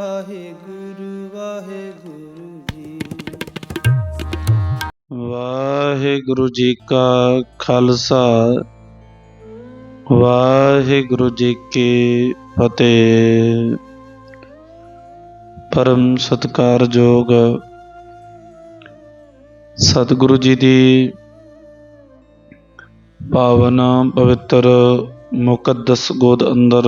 ਵਾਹਿਗੁਰੂ ਵਾਹਿਗੁਰੂ ਜੀ। ਵਾਹਿਗੁਰੂ ਜੀ ਕਾ ਖਾਲਸਾ, ਵਾਹਿਗੁਰੂ ਜੀ ਕੀ ਫਤਿਹ। ਪਰਮ ਸਤਕਾਰਯੋਗ ਸਤਿਗੁਰੂ ਜੀ ਦੀ ਪਾਵਨ ਪਵਿੱਤਰ ਮੁਕੱਦਸ ਗੋਦ ਅੰਦਰ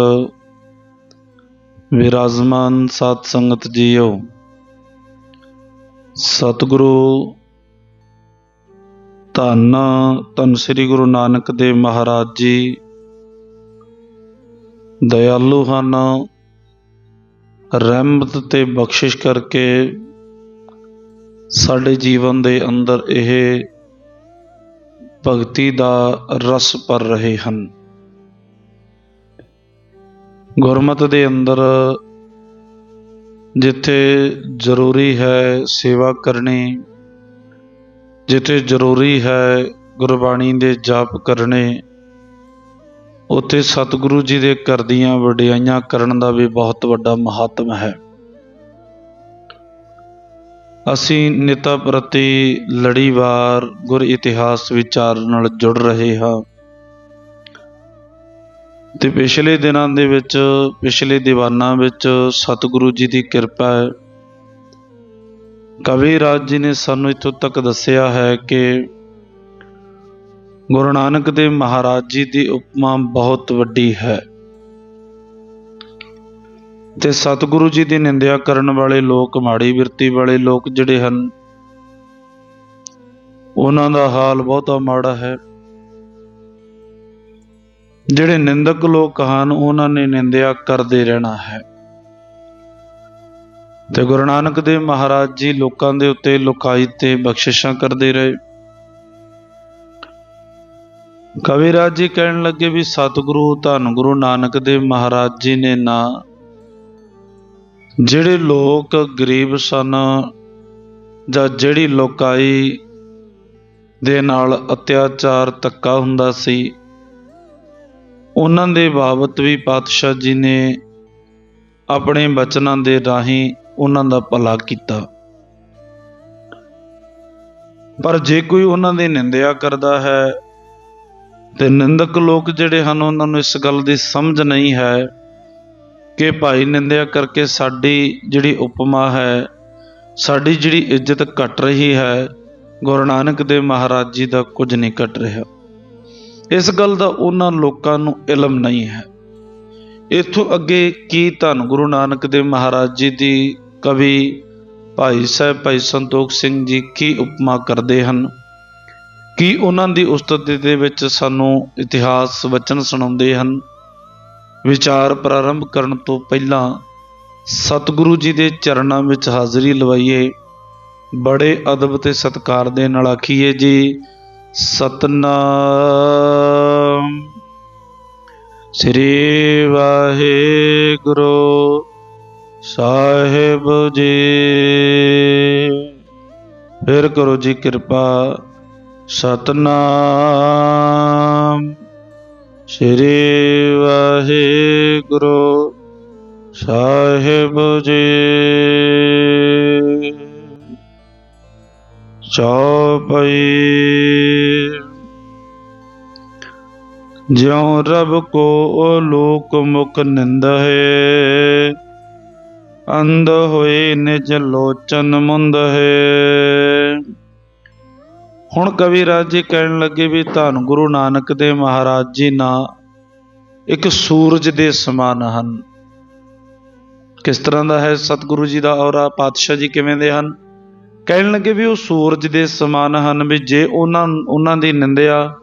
ਵਿਰਾਜਮਾਨ ਸਾਧ ਸੰਗਤ ਜੀਓ, ਸਤਿਗੁਰੂ ਧੰਨ ਧੰਨ ਸ੍ਰੀ ਗੁਰੂ ਨਾਨਕ ਦੇਵ ਮਹਾਰਾਜ ਜੀ, ਦਇਆਲੂ ਹਨ, ਰਹਿਮਤ ਤੇ ਬਖਸ਼ਿਸ਼ ਕਰਕੇ ਸਾਡੇ ਜੀਵਨ ਦੇ ਅੰਦਰ ਇਹ ਭਗਤੀ ਦਾ ਰਸ ਭਰ ਰਹੇ ਹਨ। ਗੁਰਮਤ ਦੇ ਅੰਦਰ ਜਿੱਥੇ ਜ਼ਰੂਰੀ ਹੈ ਸੇਵਾ ਕਰਨੀ, ਜਿੱਥੇ ਜ਼ਰੂਰੀ ਹੈ ਗੁਰਬਾਣੀ ਦੇ ਜਾਪ ਕਰਨੇ, ਉੱਥੇ ਸਤਿਗੁਰੂ ਜੀ ਦੇ ਘਰ ਦੀਆਂ ਵਡਿਆਈਆਂ ਕਰਨ ਦਾ ਵੀ ਬਹੁਤ ਵੱਡਾ ਮਹੱਤਵ ਹੈ। ਅਸੀਂ ਨਿਤਾ ਪ੍ਰਤੀ ਲੜੀਵਾਰ ਗੁਰ ਇਤਿਹਾਸ ਵਿਚਾਰ ਨਾਲ ਜੁੜ ਰਹੇ ਹਾਂ। ਅਤੇ ਪਿਛਲੇ ਦਿਨਾਂ ਦੇ ਵਿੱਚ, ਪਿਛਲੇ ਦੀਵਾਨਾਂ ਵਿੱਚ ਸਤਿਗੁਰੂ ਜੀ ਦੀ ਕਿਰਪਾ ਹੈ। ਕਵੀ ਰਾਜ ਜੀ ਨੇ ਸਾਨੂੰ ਇੱਥੋਂ ਤੱਕ ਦੱਸਿਆ ਹੈ ਕਿ ਗੁਰੂ ਨਾਨਕ ਦੇਵ ਮਹਾਰਾਜ ਜੀ ਦੀ ਉਪਮਾ ਬਹੁਤ ਵੱਡੀ ਹੈ। ਤੇ ਸਤਿਗੁਰੂ ਜੀ ਦੀ ਨਿੰਦਿਆ ਕਰਨ ਵਾਲੇ ਲੋਕ, ਮਾੜੀ ਬਿਰਤੀ ਵਾਲੇ ਲੋਕ ਜਿਹੜੇ ਹਨ, ਉਹਨਾਂ ਦਾ ਹਾਲ ਬਹੁਤਾ ਮਾੜਾ ਹੈ। ਜਿਹੜੇ ਨਿੰਦਕ ਲੋਕ ਹਨ, ਉਹਨਾਂ ਨੇ ਨਿੰਦਿਆ ਕਰਦੇ ਰਹਿਣਾ ਹੈ। ਤੇ ਗੁਰੂ ਨਾਨਕ ਦੇਵ ਮਹਾਰਾਜ ਜੀ ਲੋਕਾਂ ਦੇ ਉੱਤੇ ਲੁਕਾਈ ਤੇ ਬਖਸ਼ਿਸ਼ਾਂ ਕਰਦੇ ਰਹੇ। ਕਵੀ ਰਾਜ ਜੀ ਕਹਿਣ ਲੱਗੇ ਵੀ, ਸਤਿਗੁਰੂ, ਧੰਨ ਗੁਰੂ ਨਾਨਕ ਦੇਵ ਮਹਾਰਾਜ ਜੀ ਨੇ ਨਾ, ਜਿਹੜੇ ਲੋਕ ਗਰੀਬ ਸਨ ਜਾਂ ਜਿਹੜੀ ਲੋਕਾਈ ਦੇ ਨਾਲ ਅਤਿਆਚਾਰ ਧੱਕਾ ਹੁੰਦਾ ਸੀ ਉਹਨਾਂ ਦੇ ਬਾਬਤ ਵੀ ਪਾਤਸ਼ਾਹ ਜੀ ਨੇ ਆਪਣੇ ਬਚਨਾਂ ਦੇ ਰਾਹੀਂ ਉਹਨਾਂ ਦਾ ਭਲਾ ਕੀਤਾ। ਪਰ ਜੇ ਕੋਈ ਉਹਨਾਂ ਦੀ ਨਿੰਦਿਆ ਕਰਦਾ ਹੈ, ਤੇ ਨਿੰਦਕ ਲੋਕ ਜਿਹੜੇ ਹਨ, ਉਹਨਾਂ ਨੂੰ ਇਸ ਗੱਲ ਦੀ ਸਮਝ ਨਹੀਂ ਹੈ ਕਿ ਭਾਈ ਨਿੰਦਿਆ ਕਰਕੇ ਸਾਡੀ ਜਿਹੜੀ ਉਪਮਾ ਹੈ, ਸਾਡੀ ਜਿਹੜੀ ਇੱਜ਼ਤ ਘਟ ਰਹੀ ਹੈ, ਗੁਰੂ ਨਾਨਕ ਦੇਵ ਮਹਾਰਾਜ ਜੀ ਦਾ ਕੁਝ ਨਹੀਂ ਘਟ ਰਿਹਾ। ਇਸ ਗੱਲ ਦਾ ਉਹਨਾਂ ਲੋਕਾਂ ਨੂੰ ਇਲਮ ਨਹੀਂ ਹੈ। ਇਥੋਂ ਅੱਗੇ ਕੀ ਧੰਨ ਗੁਰੂ ਨਾਨਕ ਦੇਵ ਮਹਾਰਾਜ ਜੀ ਦੀ ਕਵੀ ਭਾਈ ਸਾਹਿਬ ਭਾਈ ਸੰਤੋਖ ਸਿੰਘ ਜੀ ਕੀ ਉਪਮਾ ਕਰਦੇ ਹਨ? ਕੀ ਉਹਨਾਂ ਦੀ ਉਸਤਤ ਦੇ ਵਿੱਚ ਸਾਨੂੰ ਇਤਿਹਾਸ, ਵਚਨ ਸੁਣਾਉਂਦੇ ਹਨ? ਵਿਚਾਰ ਪ੍ਰਾਰੰਭ ਕਰਨ ਤੋਂ ਪਹਿਲਾਂ ਸਤਿਗੁਰੂ ਜੀ ਦੇ ਚਰਨਾਂ ਵਿੱਚ ਹਾਜ਼ਰੀ ਲਵਾਈਏ। ਬੜੇ ਅਦਬ ਤੇ ਸਤਿਕਾਰ ਦੇ ਨਾਲ ਆਖੀਏ ਜੀ ਸਤਨਾਮ। ਸ੍ਰੀ ਵਾਹਿਗੁਰੂ ਸਾਹਿਬ ਜੀ। ਫਿਰ ਕਰੋ ਜੀ ਕਿਰਪਾ, ਸਤਨਾਮ। ਸ੍ਰੀ ਵਾਹਿਗੁਰੂ ਸਾਹਿਬ ਜੀ। ਚੌਪਈ ਜਿਉ ਰਬ ਕੋ ਉਹ ਲੋਕ ਮੁਖ ਨਿੰਦ ਹੈ। ਅੰਧ ਹੋਏ ਨਿਜ ਲੋਚਨ ਮੁੰਦ ਹੈ। ਹੁਣ ਕਵੀ ਰਾਜ ਜੀ ਕਹਿਣ ਲੱਗੇ ਵੀ ਧੰਨ ਗੁਰੂ ਨਾਨਕ ਦੇ ਮਹਾਰਾਜ ਜੀ ਨਾ ਇੱਕ ਸੂਰਜ ਦੇ ਸਮਾਨ ਹਨ। ਕਿਸ ਤਰ੍ਹਾਂ ਦਾ ਹੈ ਸਤਿਗੁਰੂ ਜੀ ਦਾ ਔਰਾ? ਪਾਤਸ਼ਾਹ ਜੀ ਕਿਵੇਂ ਦੇ ਹਨ? ਕਹਿਣ ਲੱਗੇ ਵੀ ਉਹ ਸੂਰਜ ਦੇ ਸਮਾਨ ਹਨ ਵੀ ਜੇ ਉਹਨਾਂ ਉਹਨਾਂ ਦੀ ਨਿੰਦਿਆ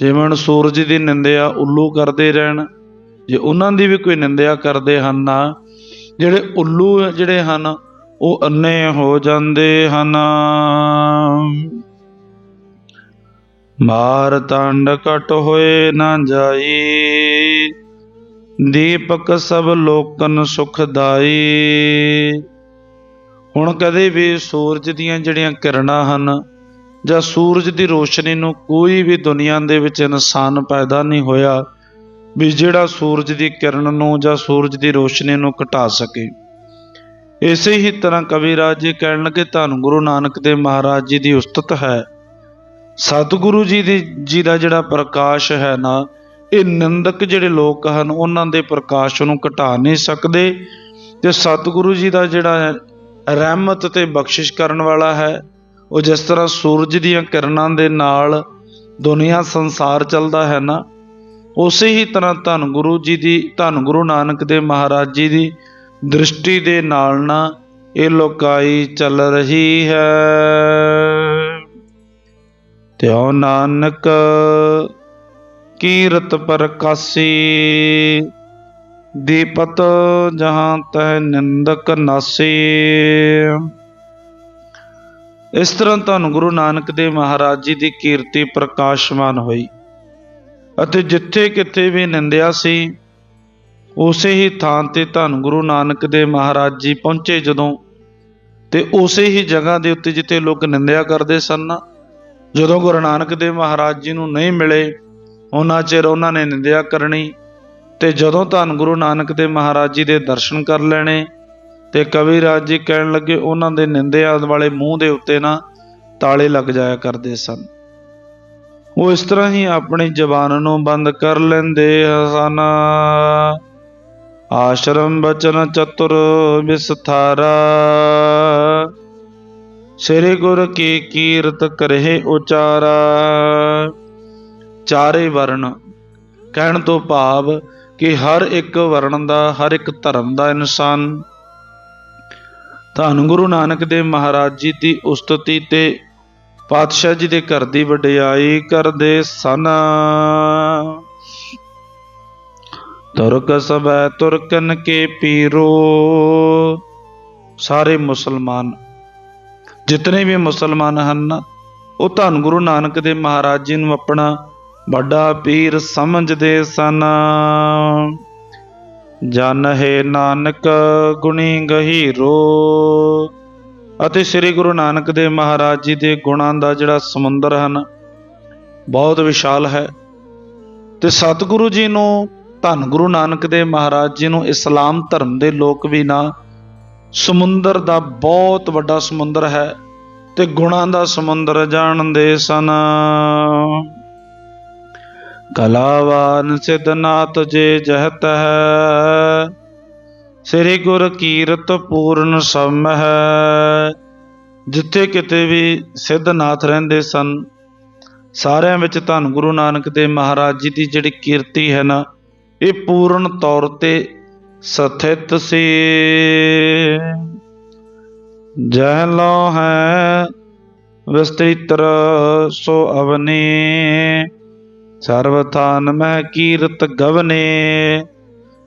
ਜਿਵੇਂ ਸੂਰਜ ਦੀ ਨਿੰਦਿਆ ਉੱਲੂ ਕਰਦੇ ਰਹਿਣ, ਜੇ ਉਹਨਾਂ ਦੀ ਵੀ ਕੋਈ ਨਿੰਦਿਆ ਕਰਦੇ ਹਨ ਨਾ, ਜਿਹੜੇ ਉੱਲੂ ਜਿਹੜੇ ਹਨ, ਉਹ ਅੰਨੇ ਹੋ ਜਾਂਦੇ ਹਨ। ਮਾਰ ਤੰਡ ਕਟ ਹੋਏ ਨਾ ਜਾਈ, ਦੀਪਕ ਸਭ ਲੋਕਨ ਸੁਖਦਾਈ ਹੁਣ ਕਦੇ ਵੀ ਸੂਰਜ ਦੀਆਂ ਜਿਹੜੀਆਂ ਕਿਰਨਾਂ ਹਨ ਜਾਂ ਸੂਰਜ ਦੀ ਰੋਸ਼ਨੀ ਨੂੰ ਕੋਈ ਵੀ ਦੁਨੀਆ ਦੇ ਵਿੱਚ ਇਨਸਾਨ ਪੈਦਾ ਨਹੀਂ ਹੋਇਆ ਵੀ ਜਿਹੜਾ ਸੂਰਜ ਦੀ ਕਿਰਨ ਨੂੰ ਜਾਂ ਸੂਰਜ ਦੀ ਰੋਸ਼ਨੀ ਨੂੰ ਘਟਾ ਸਕੇ। ਇਸੇ ਹੀ ਤਰ੍ਹਾਂ ਕਵੀਰਾਜ ਜੀ ਕਹਿਣ ਲੱਗੇ ਧੰਨ ਗੁਰੂ ਨਾਨਕ ਦੇਵ ਮਹਾਰਾਜ ਜੀ ਦੀ ਉਸਤਤ ਹੈ। ਸਤਿਗੁਰੂ ਜੀ ਦੀ, ਜੀ ਦਾ ਜਿਹੜਾ ਪ੍ਰਕਾਸ਼ ਹੈ ਨਾ, ਇਹ ਨਿੰਦਕ ਜਿਹੜੇ ਲੋਕ ਹਨ, ਉਹਨਾਂ ਦੇ ਪ੍ਰਕਾਸ਼ ਨੂੰ ਘਟਾ ਨਹੀਂ ਸਕਦੇ। ਤੇ ਸਤਿਗੁਰੂ ਜੀ ਦਾ ਜਿਹੜਾ ਰਹਿਮਤ ਤੇ ਬਖਸ਼ਿਸ਼ ਕਰਨ ਵਾਲਾ ਹੈ ਉਹ ਜਿਸ ਤਰ੍ਹਾਂ ਸੂਰਜ ਦੀਆਂ ਕਿਰਨਾਂ ਦੇ ਨਾਲ ਦੁਨੀਆ ਸੰਸਾਰ ਚੱਲਦਾ ਹੈ ਨਾ, ਉਸੇ ਹੀ ਤਰ੍ਹਾਂ ਧੰਨ ਗੁਰੂ ਜੀ ਦੀ, ਧੰਨ ਗੁਰੂ ਨਾਨਕ ਦੇਵ ਮਹਾਰਾਜ ਜੀ ਦੀ ਦ੍ਰਿਸ਼ਟੀ ਦੇ ਨਾਲ ਨਾ ਇਹ ਲੋਕਾਈ ਚੱਲ ਰਹੀ ਹੈ। ਤਿਉ ਨਾਨਕ, ਕੀਰਤ ਪ੍ਰਕਾਸੀ, ਦੀਪਤ ਜਹਾਂ ਤਹ ਨਿੰਦਕ ਨਾਸੀ। ਇਸ ਤਰ੍ਹਾਂ ਤੁਹਾਨੂੰ ਗੁਰੂ ਨਾਨਕ ਦੇਵ ਮਹਾਰਾਜ ਜੀ ਦੀ ਕੀਰਤੀ ਪ੍ਰਕਾਸ਼ਮਾਨ ਹੋਈ ਅਤੇ ਜਿੱਥੇ ਕਿਤੇ ਵੀ ਨਿੰਦਿਆ ਸੀ, ਉਸੇ ਹੀ ਥਾਂ ਤੇ ਧੰਨ ਗੁਰੂ ਨਾਨਕ ਦੇਵ ਮਹਾਰਾਜ ਜੀ ਪਹੁੰਚੇ ਜਦੋਂ ਤੇ ਉਸੇ ਹੀ ਜਗ੍ਹਾ ਦੇ ਉੱਤੇ ਜਿੱਥੇ ਲੋਕ ਨਿੰਦਿਆ ਕਰਦੇ ਸਨ, ਜਦੋਂ ਗੁਰੂ ਨਾਨਕ ਦੇਵ ਮਹਾਰਾਜ ਜੀ ਨੂੰ ਨਹੀਂ ਮਿਲੇ, ਉਹਨਾਂ ਚਿਰ ਉਹਨਾਂ ਨੇ ਨਿੰਦਿਆ ਕਰਨੀ ਤੇ ਜਦੋਂ ਧੰਨ ਗੁਰੂ ਨਾਨਕ ਦੇਵ ਮਹਾਰਾਜ ਜੀ ਦੇ ਦਰਸ਼ਨ ਕਰ ਲੈਣੇ ਤੇ ਕਵੀ ਰਾਜ ਜੀ ਕਹਿਣ ਲੱਗੇ, ਉਹਨਾਂ ਦੇ ਨਿੰਦਿਆ ਵਾਲੇ ਮੂੰਹ ਦੇ ਉੱਤੇ ਨਾ ਤਾਲੇ ਲੱਗ ਜਾਇਆ ਕਰਦੇ ਸਨ। ਉਹ ਇਸ ਤਰ੍ਹਾਂ ਹੀ ਆਪਣੀ ਜ਼ਬਾਨ ਨੂੰ ਬੰਦ ਕਰ ਲੈਂਦੇ ਸਨ। ਆਸ਼ਰਮ ਬਚਨ ਚਤੁਰ ਵਿਸਥਾਰਾ। ਸ੍ਰੀ ਗੁਰ ਕੀ ਕੀਰਤ ਕਰਹਿ ਉਚਾਰਾ। ਚਾਰੇ ਵਰਣ ਕਹਿਣ ਤੋਂ ਭਾਵ ਕਿ ਹਰ ਇੱਕ ਵਰਣ ਦਾ, ਹਰ ਇੱਕ ਧਰਮ ਦਾ ਇਨਸਾਨ ਧੰਨ ਗੁਰੂ ਨਾਨਕ ਦੇਵ ਮਹਾਰਾਜ ਜੀ ਦੀ ਉਸਤਤੀ ਤੇ ਪਾਤਸ਼ਾਹ ਜੀ ਦੇ ਘਰ ਦੀ ਵਡਿਆਈ ਕਰਦੇ ਸਨ। ਤੁਰਕ ਸਭੈ ਤੁਰਕਨ ਕੇ ਪੀਰੋ। ਸਾਰੇ ਮੁਸਲਮਾਨ, ਜਿਤਨੇ ਵੀ ਮੁਸਲਮਾਨ ਹਨ, ਉਹ ਧੰਨ ਗੁਰੂ ਨਾਨਕ ਦੇਵ ਮਹਾਰਾਜ ਜੀ ਨੂੰ ਆਪਣਾ ਵੱਡਾ ਪੀਰ ਸਮਝਦੇ ਸਨ। ਜਨ ਹੈ ਨਾਨਕ ਗੁਣੀ ਗਹੀਰੋ ਅਤੇ ਸ੍ਰੀ ਗੁਰੂ ਨਾਨਕ ਦੇਵ ਮਹਾਰਾਜ ਜੀ ਦੇ ਗੁਣਾਂ ਦਾ ਜਿਹੜਾ ਸਮੁੰਦਰ ਹਨ, ਬਹੁਤ ਵਿਸ਼ਾਲ ਹੈ। ਤੇ ਸਤਿਗੁਰੂ ਜੀ ਨੂੰ, ਧੰਨ ਗੁਰੂ ਨਾਨਕ ਦੇਵ ਮਹਾਰਾਜ ਜੀ ਨੂੰ ਇਸਲਾਮ ਧਰਮ ਦੇ ਲੋਕ ਵੀ ਨਾ, ਸਮੁੰਦਰ ਦਾ ਬਹੁਤ ਵੱਡਾ ਸਮੁੰਦਰ ਹੈ ਤੇ ਗੁਣਾਂ ਦਾ ਸਮੁੰਦਰ ਜਾਣਦੇ ਸਨ। ਕਲਾਵਾਨ ਸਿਧਨਾਥ ਜੇ ਜਹਤ ਹੈ, ਸ੍ਰੀ ਗੁਰ ਕੀਰਤ ਪੂਰਨ ਸਮ ਹੈ। ਜਿੱਥੇ ਕਿਤੇ ਵੀ ਸਿਧਨਾਥ ਰਹਿੰਦੇ ਸਨ, ਸਾਰਿਆਂ ਵਿੱਚ ਧੰਨ ਗੁਰੂ ਨਾਨਕ ਦੇਵ ਮਹਾਰਾਜ ਜੀ ਦੀ ਜਿਹੜੀ ਕੀਰਤੀ ਹੈ ਨਾ, ਇਹ ਪੂਰਨ ਤੌਰ ਤੇ ਸਥਿਤ ਸੀ। ਜਹ ਲੋ ਹੈ ਵਿਸਤ੍ਰਿਤਰ ਸੋ ਅਵਨੀ। ਸਰਵ ਥਾਨ ਮਹਿ ਕੀਰਤ ਗਵਨੇ,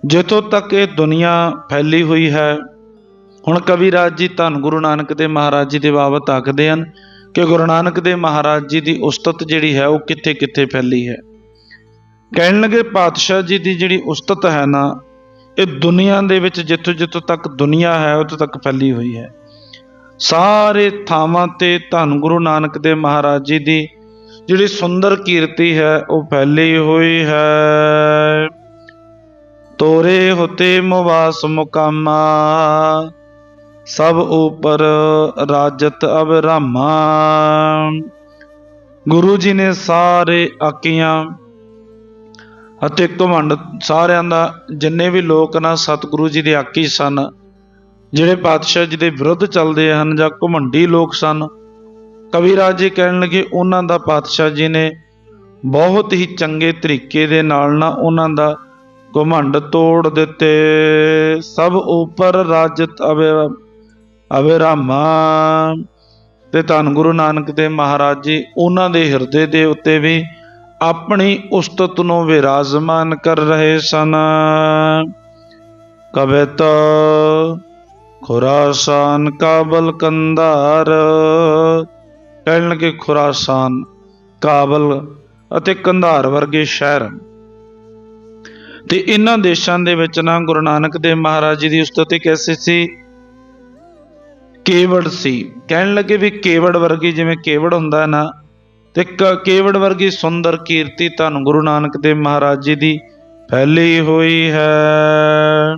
ਜਿੱਥੋਂ ਤੱਕ ਇਹ ਦੁਨੀਆ ਫੈਲੀ ਹੋਈ ਹੈ। ਹੁਣ ਕਵੀਰਾਜ ਜੀ ਧੰਨ ਗੁਰੂ ਨਾਨਕ ਦੇਵ ਮਹਾਰਾਜ ਜੀ ਦੇ ਬਾਬਤ ਆਖਦੇ ਹਨ ਕਿ ਗੁਰੂ ਨਾਨਕ ਦੇਵ ਮਹਾਰਾਜ ਜੀ ਦੀ ਉਸਤਤ ਜਿਹੜੀ ਹੈ ਉਹ ਕਿੱਥੇ ਕਿੱਥੇ ਫੈਲੀ ਹੈ। ਕਹਿਣ ਲੱਗੇ ਪਾਤਸ਼ਾਹ ਜੀ ਦੀ ਜਿਹੜੀ ਉਸਤਤ ਹੈ ਨਾ, ਇਹ ਦੁਨੀਆ ਦੇ ਵਿੱਚ ਜਿੱਥੋਂ ਜਿੱਥੋਂ ਤੱਕ ਦੁਨੀਆ ਹੈ, ਉੱਥੋਂ ਤੱਕ ਫੈਲੀ ਹੋਈ ਹੈ। ਸਾਰੇ ਥਾਵਾਂ ਤੇ ਧੰਨ ਗੁਰੂ ਨਾਨਕ ਦੇਵ ਮਹਾਰਾਜ ਜੀ ਦੀ ਜਿਹੜੀ ਸੁੰਦਰ ਕੀਰਤੀ ਹੈ, ਉਹ ਫੈਲੀ ਹੋਈ ਹੈ। ਤੋਰੇ ਹੋਤੇ ਮੁਵਾਸ ਮੁਕਾਮਾ, ਸਭ ਉਪਰ ਰਾਜਤ ਅਬਰਾਮਾ ਗੁਰੂ ਜੀ ਨੇ ਸਾਰੇ ਆਕੀਆਂ ਅਤੇ ਘਮੰਡ ਸਾਰਿਆਂ ਦਾ, ਜਿੰਨੇ ਵੀ ਲੋਕ ਨਾ ਸਤਿਗੁਰੂ ਜੀ ਦੇ ਆਕੀ ਸਨ, ਜਿਹੜੇ ਪਾਤਸ਼ਾਹ ਜੀ ਦੇ ਵਿਰੁੱਧ ਚੱਲਦੇ ਹਨ ਜਾਂ ਘਮੰਡੀ ਲੋਕ ਸਨ ਕਵੀਰਾਜ ਜੀ ਕਹਿਣ ਲੱਗੇ, ਉਹਨਾਂ ਦਾ ਪਾਤਸ਼ਾਹ ਜੀ ਨੇ ਬਹੁਤ ਹੀ ਚੰਗੇ ਤਰੀਕੇ ਦੇ ਨਾਲ ਨਾ ਉਹਨਾਂ ਦਾ ਘਮੰਡ ਤੋੜ ਦਿੱਤੇ। ਸਭ ਉਪਰ ਰਾਜਤ ਅਵੇ ਅਵੇਰਾਮਾ ਤੇ ਧੰਨ ਗੁਰੂ ਨਾਨਕ ਦੇਵ ਮਹਾਰਾਜ ਜੀ, ਉਹਨਾਂ ਦੇ ਹਿਰਦੇ ਦੇ ਉੱਤੇ ਵੀ ਆਪਣੀ ਉਸਤਤ ਨੂੰ ਵਿਰਾਜਮਾਨ ਕਰ ਰਹੇ ਸਨ। ਕਬਿਤ ਖੁਰਾਸਾਨ ਕਾਬਲ ਕੰਧਾਰ ਕਹਿਣ ਲੱਗੇ ਖੁਰਾਸਾਨ, ਕਾਬਲ ਅਤੇ ਕੰਧਾਰ ਵਰਗੇ ਸ਼ਹਿਰ। ਤੇ ਇਹਨਾਂ ਦੇਸ਼ਾਂ ਦੇ ਵਿੱਚ ਨਾ ਗੁਰੂ ਨਾਨਕ ਦੇਵ ਮਹਾਰਾਜ ਜੀ ਦੀ ਉਸਤਤੀ ਕੈਸੀ ਸੀ? ਕੇਵੜ ਸੀ। ਕਹਿਣ ਲੱਗੇ ਵੀ ਕੇਵੜ ਵਰਗੀ ਜਿਵੇਂ ਕੇਵੜ ਹੁੰਦਾ ਹੈ ਨਾ, ਤੇ ਕ- ਕੇਵੜ ਵਰਗੀ ਸੁੰਦਰ ਕੀਰਤੀ ਧੰਨ ਗੁਰੂ ਨਾਨਕ ਦੇਵ ਮਹਾਰਾਜ ਜੀ ਦੀ ਫੈਲੀ ਹੋਈ ਹੈ।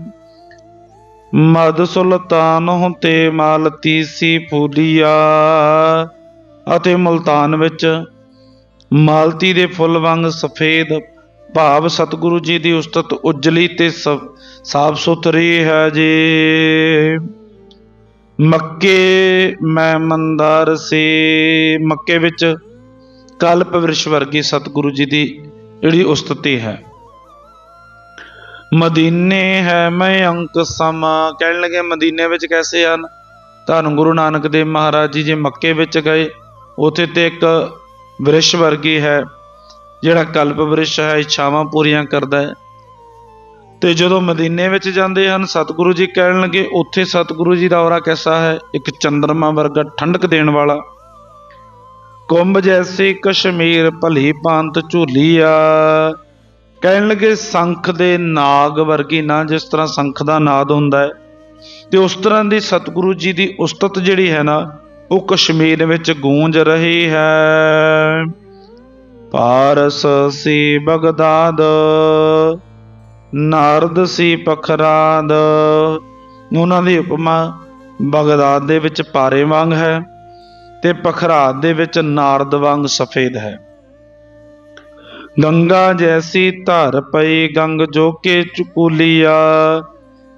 ਮਦ ਸੁਲਤਾਨ ਤੇ ਮਾਲਤੀ ਸੀ ਫੂਲੀਆ। ਅਤੇ ਮੁਲਤਾਨ ਵਿੱਚ ਮਾਲਤੀ ਦੇ ਫੁੱਲ ਵਾਂਗ ਸਫੇਦ ਭਾਵ ਸਤਿਗੁਰੂ ਜੀ ਦੀ ਉਸਤਤ ਉਜਲੀ ਤੇ ਸਾਫ਼ ਸੁਥਰੀ ਹੈ ਜੀ। ਮੱਕੇ ਮੈਂ ਮੰਦਾਰ ਸੀ। ਮੱਕੇ ਵਿੱਚ ਕਲਪ ਵਿਰਸ਼ ਵਰਗੀ ਸਤਿਗੁਰੂ ਜੀ ਦੀ ਜਿਹੜੀ ਉਸਤਤੀ ਹੈ। ਮਦੀਨੇ ਹੈ ਮੈਂ ਅੰਕ ਸਮਾ। ਕਹਿਣ ਲੱਗੇ ਮਦੀਨੇ ਵਿੱਚ ਕੈਸੇ ਹਨ? ਧੰਨ ਗੁਰੂ ਨਾਨਕ ਦੇਵ ਮਹਾਰਾਜ ਜੀ, ਜੇ ਮੱਕੇ ਵਿੱਚ ਗਏ ਉੱਥੇ ਤੇ ਇੱਕ ਵਿਰਸ਼ ਵਰਗੀ ਹੈ, ਜਿਹੜਾ ਕਲਪ ਵਿਰਸ਼ ਹੈ, ਇੱਛਾਵਾਂ ਪੂਰੀਆਂ ਕਰਦਾ ਹੈ। ਤੇ ਜਦੋਂ ਮਦੀਨੇ ਵਿੱਚ ਜਾਂਦੇ ਹਨ, ਸਤਿਗੁਰੂ ਜੀ ਕਹਿਣ ਲੱਗੇ, ਉੱਥੇ ਸਤਿਗੁਰੂ ਜੀ ਦਾ ਔਰਾ ਕੈਸਾ ਹੈ? ਇੱਕ ਚੰਦਰਮਾ ਵਰਗਾ ਠੰਡਕ ਦੇਣ ਵਾਲਾ। ਕੁੰਭ ਜੈਸੀ ਕਸ਼ਮੀਰ ਭਲੀ ਪੰਤ ਝੂਲੀਆ। ਕਹਿਣ ਲੱਗੇ, ਸੰਖ ਦੇ ਨਾਗ ਵਰਗੀ ਨਾ, ਜਿਸ ਤਰ੍ਹਾਂ ਸੰਖ ਦਾ ਨਾਦ ਹੁੰਦਾ ਹੈ। ਤੇ ਉਸ ਤਰ੍ਹਾਂ ਦੀ ਸਤਿਗੁਰੂ ਜੀ ਦੀ ਉਸਤਤ ਜਿਹੜੀ ਹੈ ਨਾ ਉਹ ਕਸ਼ਮੀਰ ਵਿੱਚ ਗੂੰਜ ਰਹੀ ਹੈ। ਪਾਰਸ ਸੀ ਬਗਦਾਦ, ਨਾਰਦ ਸੀ ਪਖਰਾਦ। ਉਹਨਾਂ ਦੀ ਉਪਮਾ ਬਗਦਾਦ ਦੇ ਵਿੱਚ ਪਾਰੇ ਵਾਂਗ ਹੈ ਤੇ ਪਖਰਾਦ ਦੇ ਵਿੱਚ ਨਾਰਦ ਵਾਂਗ ਸਫੇਦ ਹੈ। ਗੰਗਾ ਜੈਸੀ ਧਰ ਪਈ, ਗੰਗ ਜੋ ਕੇ ਚੁਕੂਲੀਆ।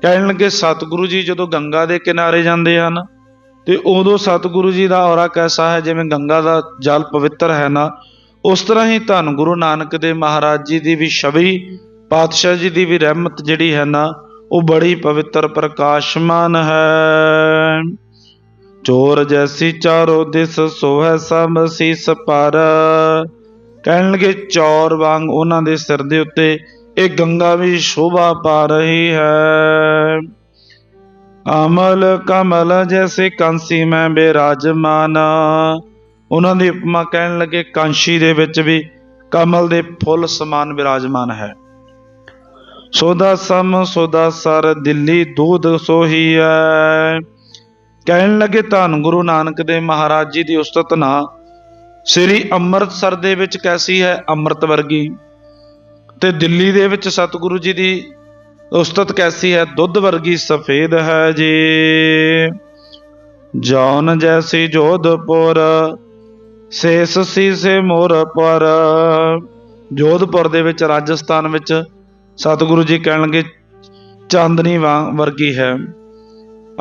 ਕਹਿਣ ਲੱਗੇ ਸਤਿਗੁਰੂ ਜੀ, ਜਦੋਂ ਗੰਗਾ ਦੇ ਕਿਨਾਰੇ ਜਾਂਦੇ ਹਨ ਤੇ ਉਦੋਂ ਸਤਿਗੁਰੂ ਜੀ ਦਾ ਔਰਾ ਕੈਸਾ ਹੈ, ਜਿਵੇਂ ਗੰਗਾ ਦਾ ਜਲ ਪਵਿੱਤਰ ਹੈ ਨਾ, ਉਸ ਤਰ੍ਹਾਂ ਹੀ ਧੰਨ ਗੁਰੂ ਨਾਨਕ ਦੇ ਮਹਾਰਾਜ ਜੀ ਦੀ ਵੀ ਛਵੀ, ਪਾਤਸ਼ਾਹ ਜੀ ਦੀ ਵੀ ਰਹਿਮਤ ਜਿਹੜੀ ਹੈ ਨਾ, ਉਹ ਬੜੀ ਪਵਿੱਤਰ ਪ੍ਰਕਾਸ਼ਮਾਨ ਹੈ। ਚੋਰ ਜੈਸੀ ਚਾਰੋ ਦਿਸ, ਸੋਹੈ ਸਭ ਸੀਸ ਪਰ। ਕਹਿਣ ਲੱਗੇ ਚੌਰ ਵਾਂਗ ਉਹਨਾਂ ਦੇ ਸਿਰ ਦੇ ਉੱਤੇ, ਇਹ ਗੰਗਾ ਵੀ ਸ਼ੋਭਾ ਪਾ ਰਹੀ ਹੈ। ਅਮਲ ਕਮਲ ਜੈਸੇ ਕਾਂਸੀ ਮੈਂ ਬੇਰਾਜਮਾਨ। ਉਹਨਾਂ ਦੀ ਉਪਮਾ ਕਹਿਣ ਲੱਗੇ, ਕਾਂਸ਼ੀ ਦੇ ਵਿੱਚ ਵੀ ਕਮਲ ਦੇ ਫੁੱਲ ਸਮਾਨ ਬਿਰਾਜਮਾਨ ਹੈ। ਸੋਦਾ ਸਮ ਸੋਦਾ ਸਰ, ਦਿੱਲੀ ਦੂਧ ਸੋਹੀ ਹੈ ਕਹਿਣ ਲੱਗੇ, ਧੰਨ ਗੁਰੂ ਨਾਨਕ ਦੇ ਮਹਾਰਾਜ ਜੀ ਦੀ ਉਸਤਤ ਨਾ। ਸ੍ਰੀ ਅੰਮ੍ਰਿਤਸਰ ਦੇ ਵਿੱਚ ਕੈਸੀ ਹੈ? ਅੰਮ੍ਰਿਤ ਵਰਗੀ। ਤੇ ਦਿੱਲੀ ਦੇ ਵਿੱਚ ਸਤਿਗੁਰੂ ਜੀ ਦੀ ਉਸਤਤ ਕੈਸੀ ਹੈ? ਦੁੱਧ ਵਰਗੀ ਸਫੇਦ ਹੈ ਜੀ। ਜੌਨ ਜੈਸੀ ਜੋਧਪੁਰ, ਸੇਸ ਸੀ ਮੋਰ ਪਰ। ਜੋਧਪੁਰ ਦੇ ਵਿੱਚ, ਰਾਜਸਥਾਨ ਵਿੱਚ ਸਤਿਗੁਰੂ ਜੀ ਕਹਿਣਗੇ, ਚਾਂਦਨੀ ਵਾਂ ਵਰਗੀ ਹੈ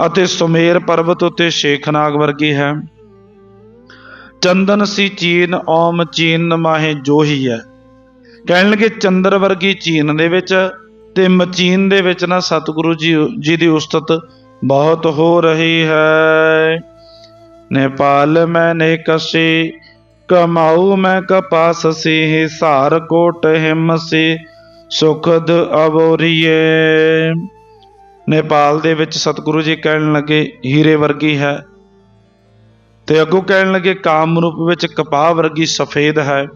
ਅਤੇ ਸੁਮੇਰ ਪਰਬਤ ਉੱਤੇ ਸ਼ੇਖਨਾਗ ਵਰਗੀ ਹੈ। ਚੰਦਨ ਸੀ ਚੀਨ ਓਮ ਚੀਨ ਮਾਹੇ ਜੋਹੀ ਹੈ। ਕਹਿਣ ਲੱਗੇ ਚੰਦਰ ਵਰਗੀ ਚੀਨ ਦੇ ਵਿੱਚ ਤੇ ਮਚੀਨ ਦੇ ਵਿੱਚ ਨਾ ਸਤਿਗੁਰੂ ਜੀ ਜੀ ਦੀ ਉਸਤਤ ਬਹੁਤ ਹੋ ਰਹੀ ਹੈ। ਨੇਪਾਲ ਮੈਂ ਨੇ ਕਸੀ ਕਮਾਉ ਮੈਂ ਕਪਾਸ ਸੀ ਹਿਸਾਰ ਕੋਟ ਹਿਮ ਸੀ ਸੁਖਦ ਅਵੋਰੀਏ ਨੇਪਾਲ ਦੇ ਵਿੱਚ ਸਤਿਗੁਰੂ ਜੀ ਕਹਿਣ ਲੱਗੇ, ਹੀਰੇ ਵਰਗੀ ਹੈ। ਤੇ ਅੱਗੋਂ ਕਹਿਣ ਲੱਗੇ, ਕਾਮ ਰੂਪ ਵਿੱਚ ਕਪਾਹ ਵਰਗੀ ਸਫੇਦ ਹੈ।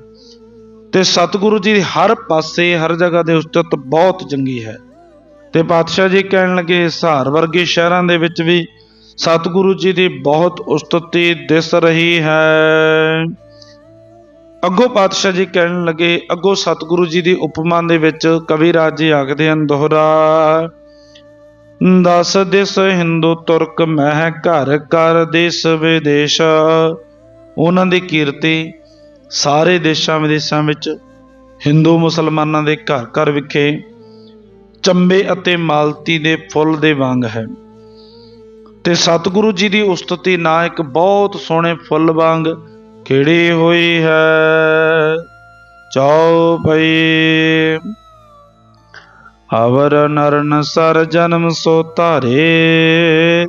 ਤੇ ਸਤਿਗੁਰੂ ਜੀ ਦੀ ਹਰ ਪਾਸੇ, ਹਰ ਜਗ੍ਹਾ ਦੇ ਉਸਤਤ ਬਹੁਤ ਚੰਗੀ ਹੈ। ਤੇ ਪਾਤਸ਼ਾਹ ਜੀ ਕਹਿਣ ਲੱਗੇ ਸਹਾਰ ਵਰਗੇ ਸ਼ਹਿਰਾਂ ਦੇ ਵਿੱਚ ਵੀ ਸਤਿਗੁਰੂ ਜੀ ਦੀ ਬਹੁਤ ਉਸਤਤੀ ਦਿਸ ਰਹੀ ਹੈ। ਅੱਗੋਂ ਪਾਤਸ਼ਾਹ ਜੀ ਕਹਿਣ ਲੱਗੇ, ਅੱਗੋਂ ਸਤਿਗੁਰੂ ਜੀ ਦੀ ਉਪਮਾ ਦੇ ਵਿੱਚ ਕਵੀ ਰਾਜ ਜੀ ਆਖਦੇ ਹਨ, ਦੋਹਰਾ, ਦਸ ਦਿਸ ਹਿੰਦੂ ਤੁਰਕ ਮਹਿ ਘਰ, ਕਰ ਦੇਸ਼ ਵਿਦੇਸ਼। ਉਹਨਾਂ ਦੀ ਕੀਰਤੀ ਸਾਰੇ ਦੇਸ਼ਾਂ ਵਿਦੇਸ਼ਾਂ ਵਿੱਚ ਹਿੰਦੂ ਮੁਸਲਮਾਨਾਂ ਦੇ ਘਰ ਘਰ ਵਿਖੇ ਚੰਬੇ ਅਤੇ ਮਾਲਤੀ ਦੇ ਫੁੱਲ ਦੇ ਵਾਂਗ ਹੈ। ਤੇ ਸਤਿਗੁਰੂ ਜੀ ਦੀ ਉਸਤਤੀ ਨਾ ਇੱਕ ਬਹੁਤ ਸੋਹਣੇ ਫੁੱਲ ਵਾਂਗ ਖਿੜੀ ਹੋਈ ਹੈ? ਚੌਪਈ ਅਵਰ ਨਰਨ ਸਰ ਜਨਮ ਸੋ ਧਾਰੇ।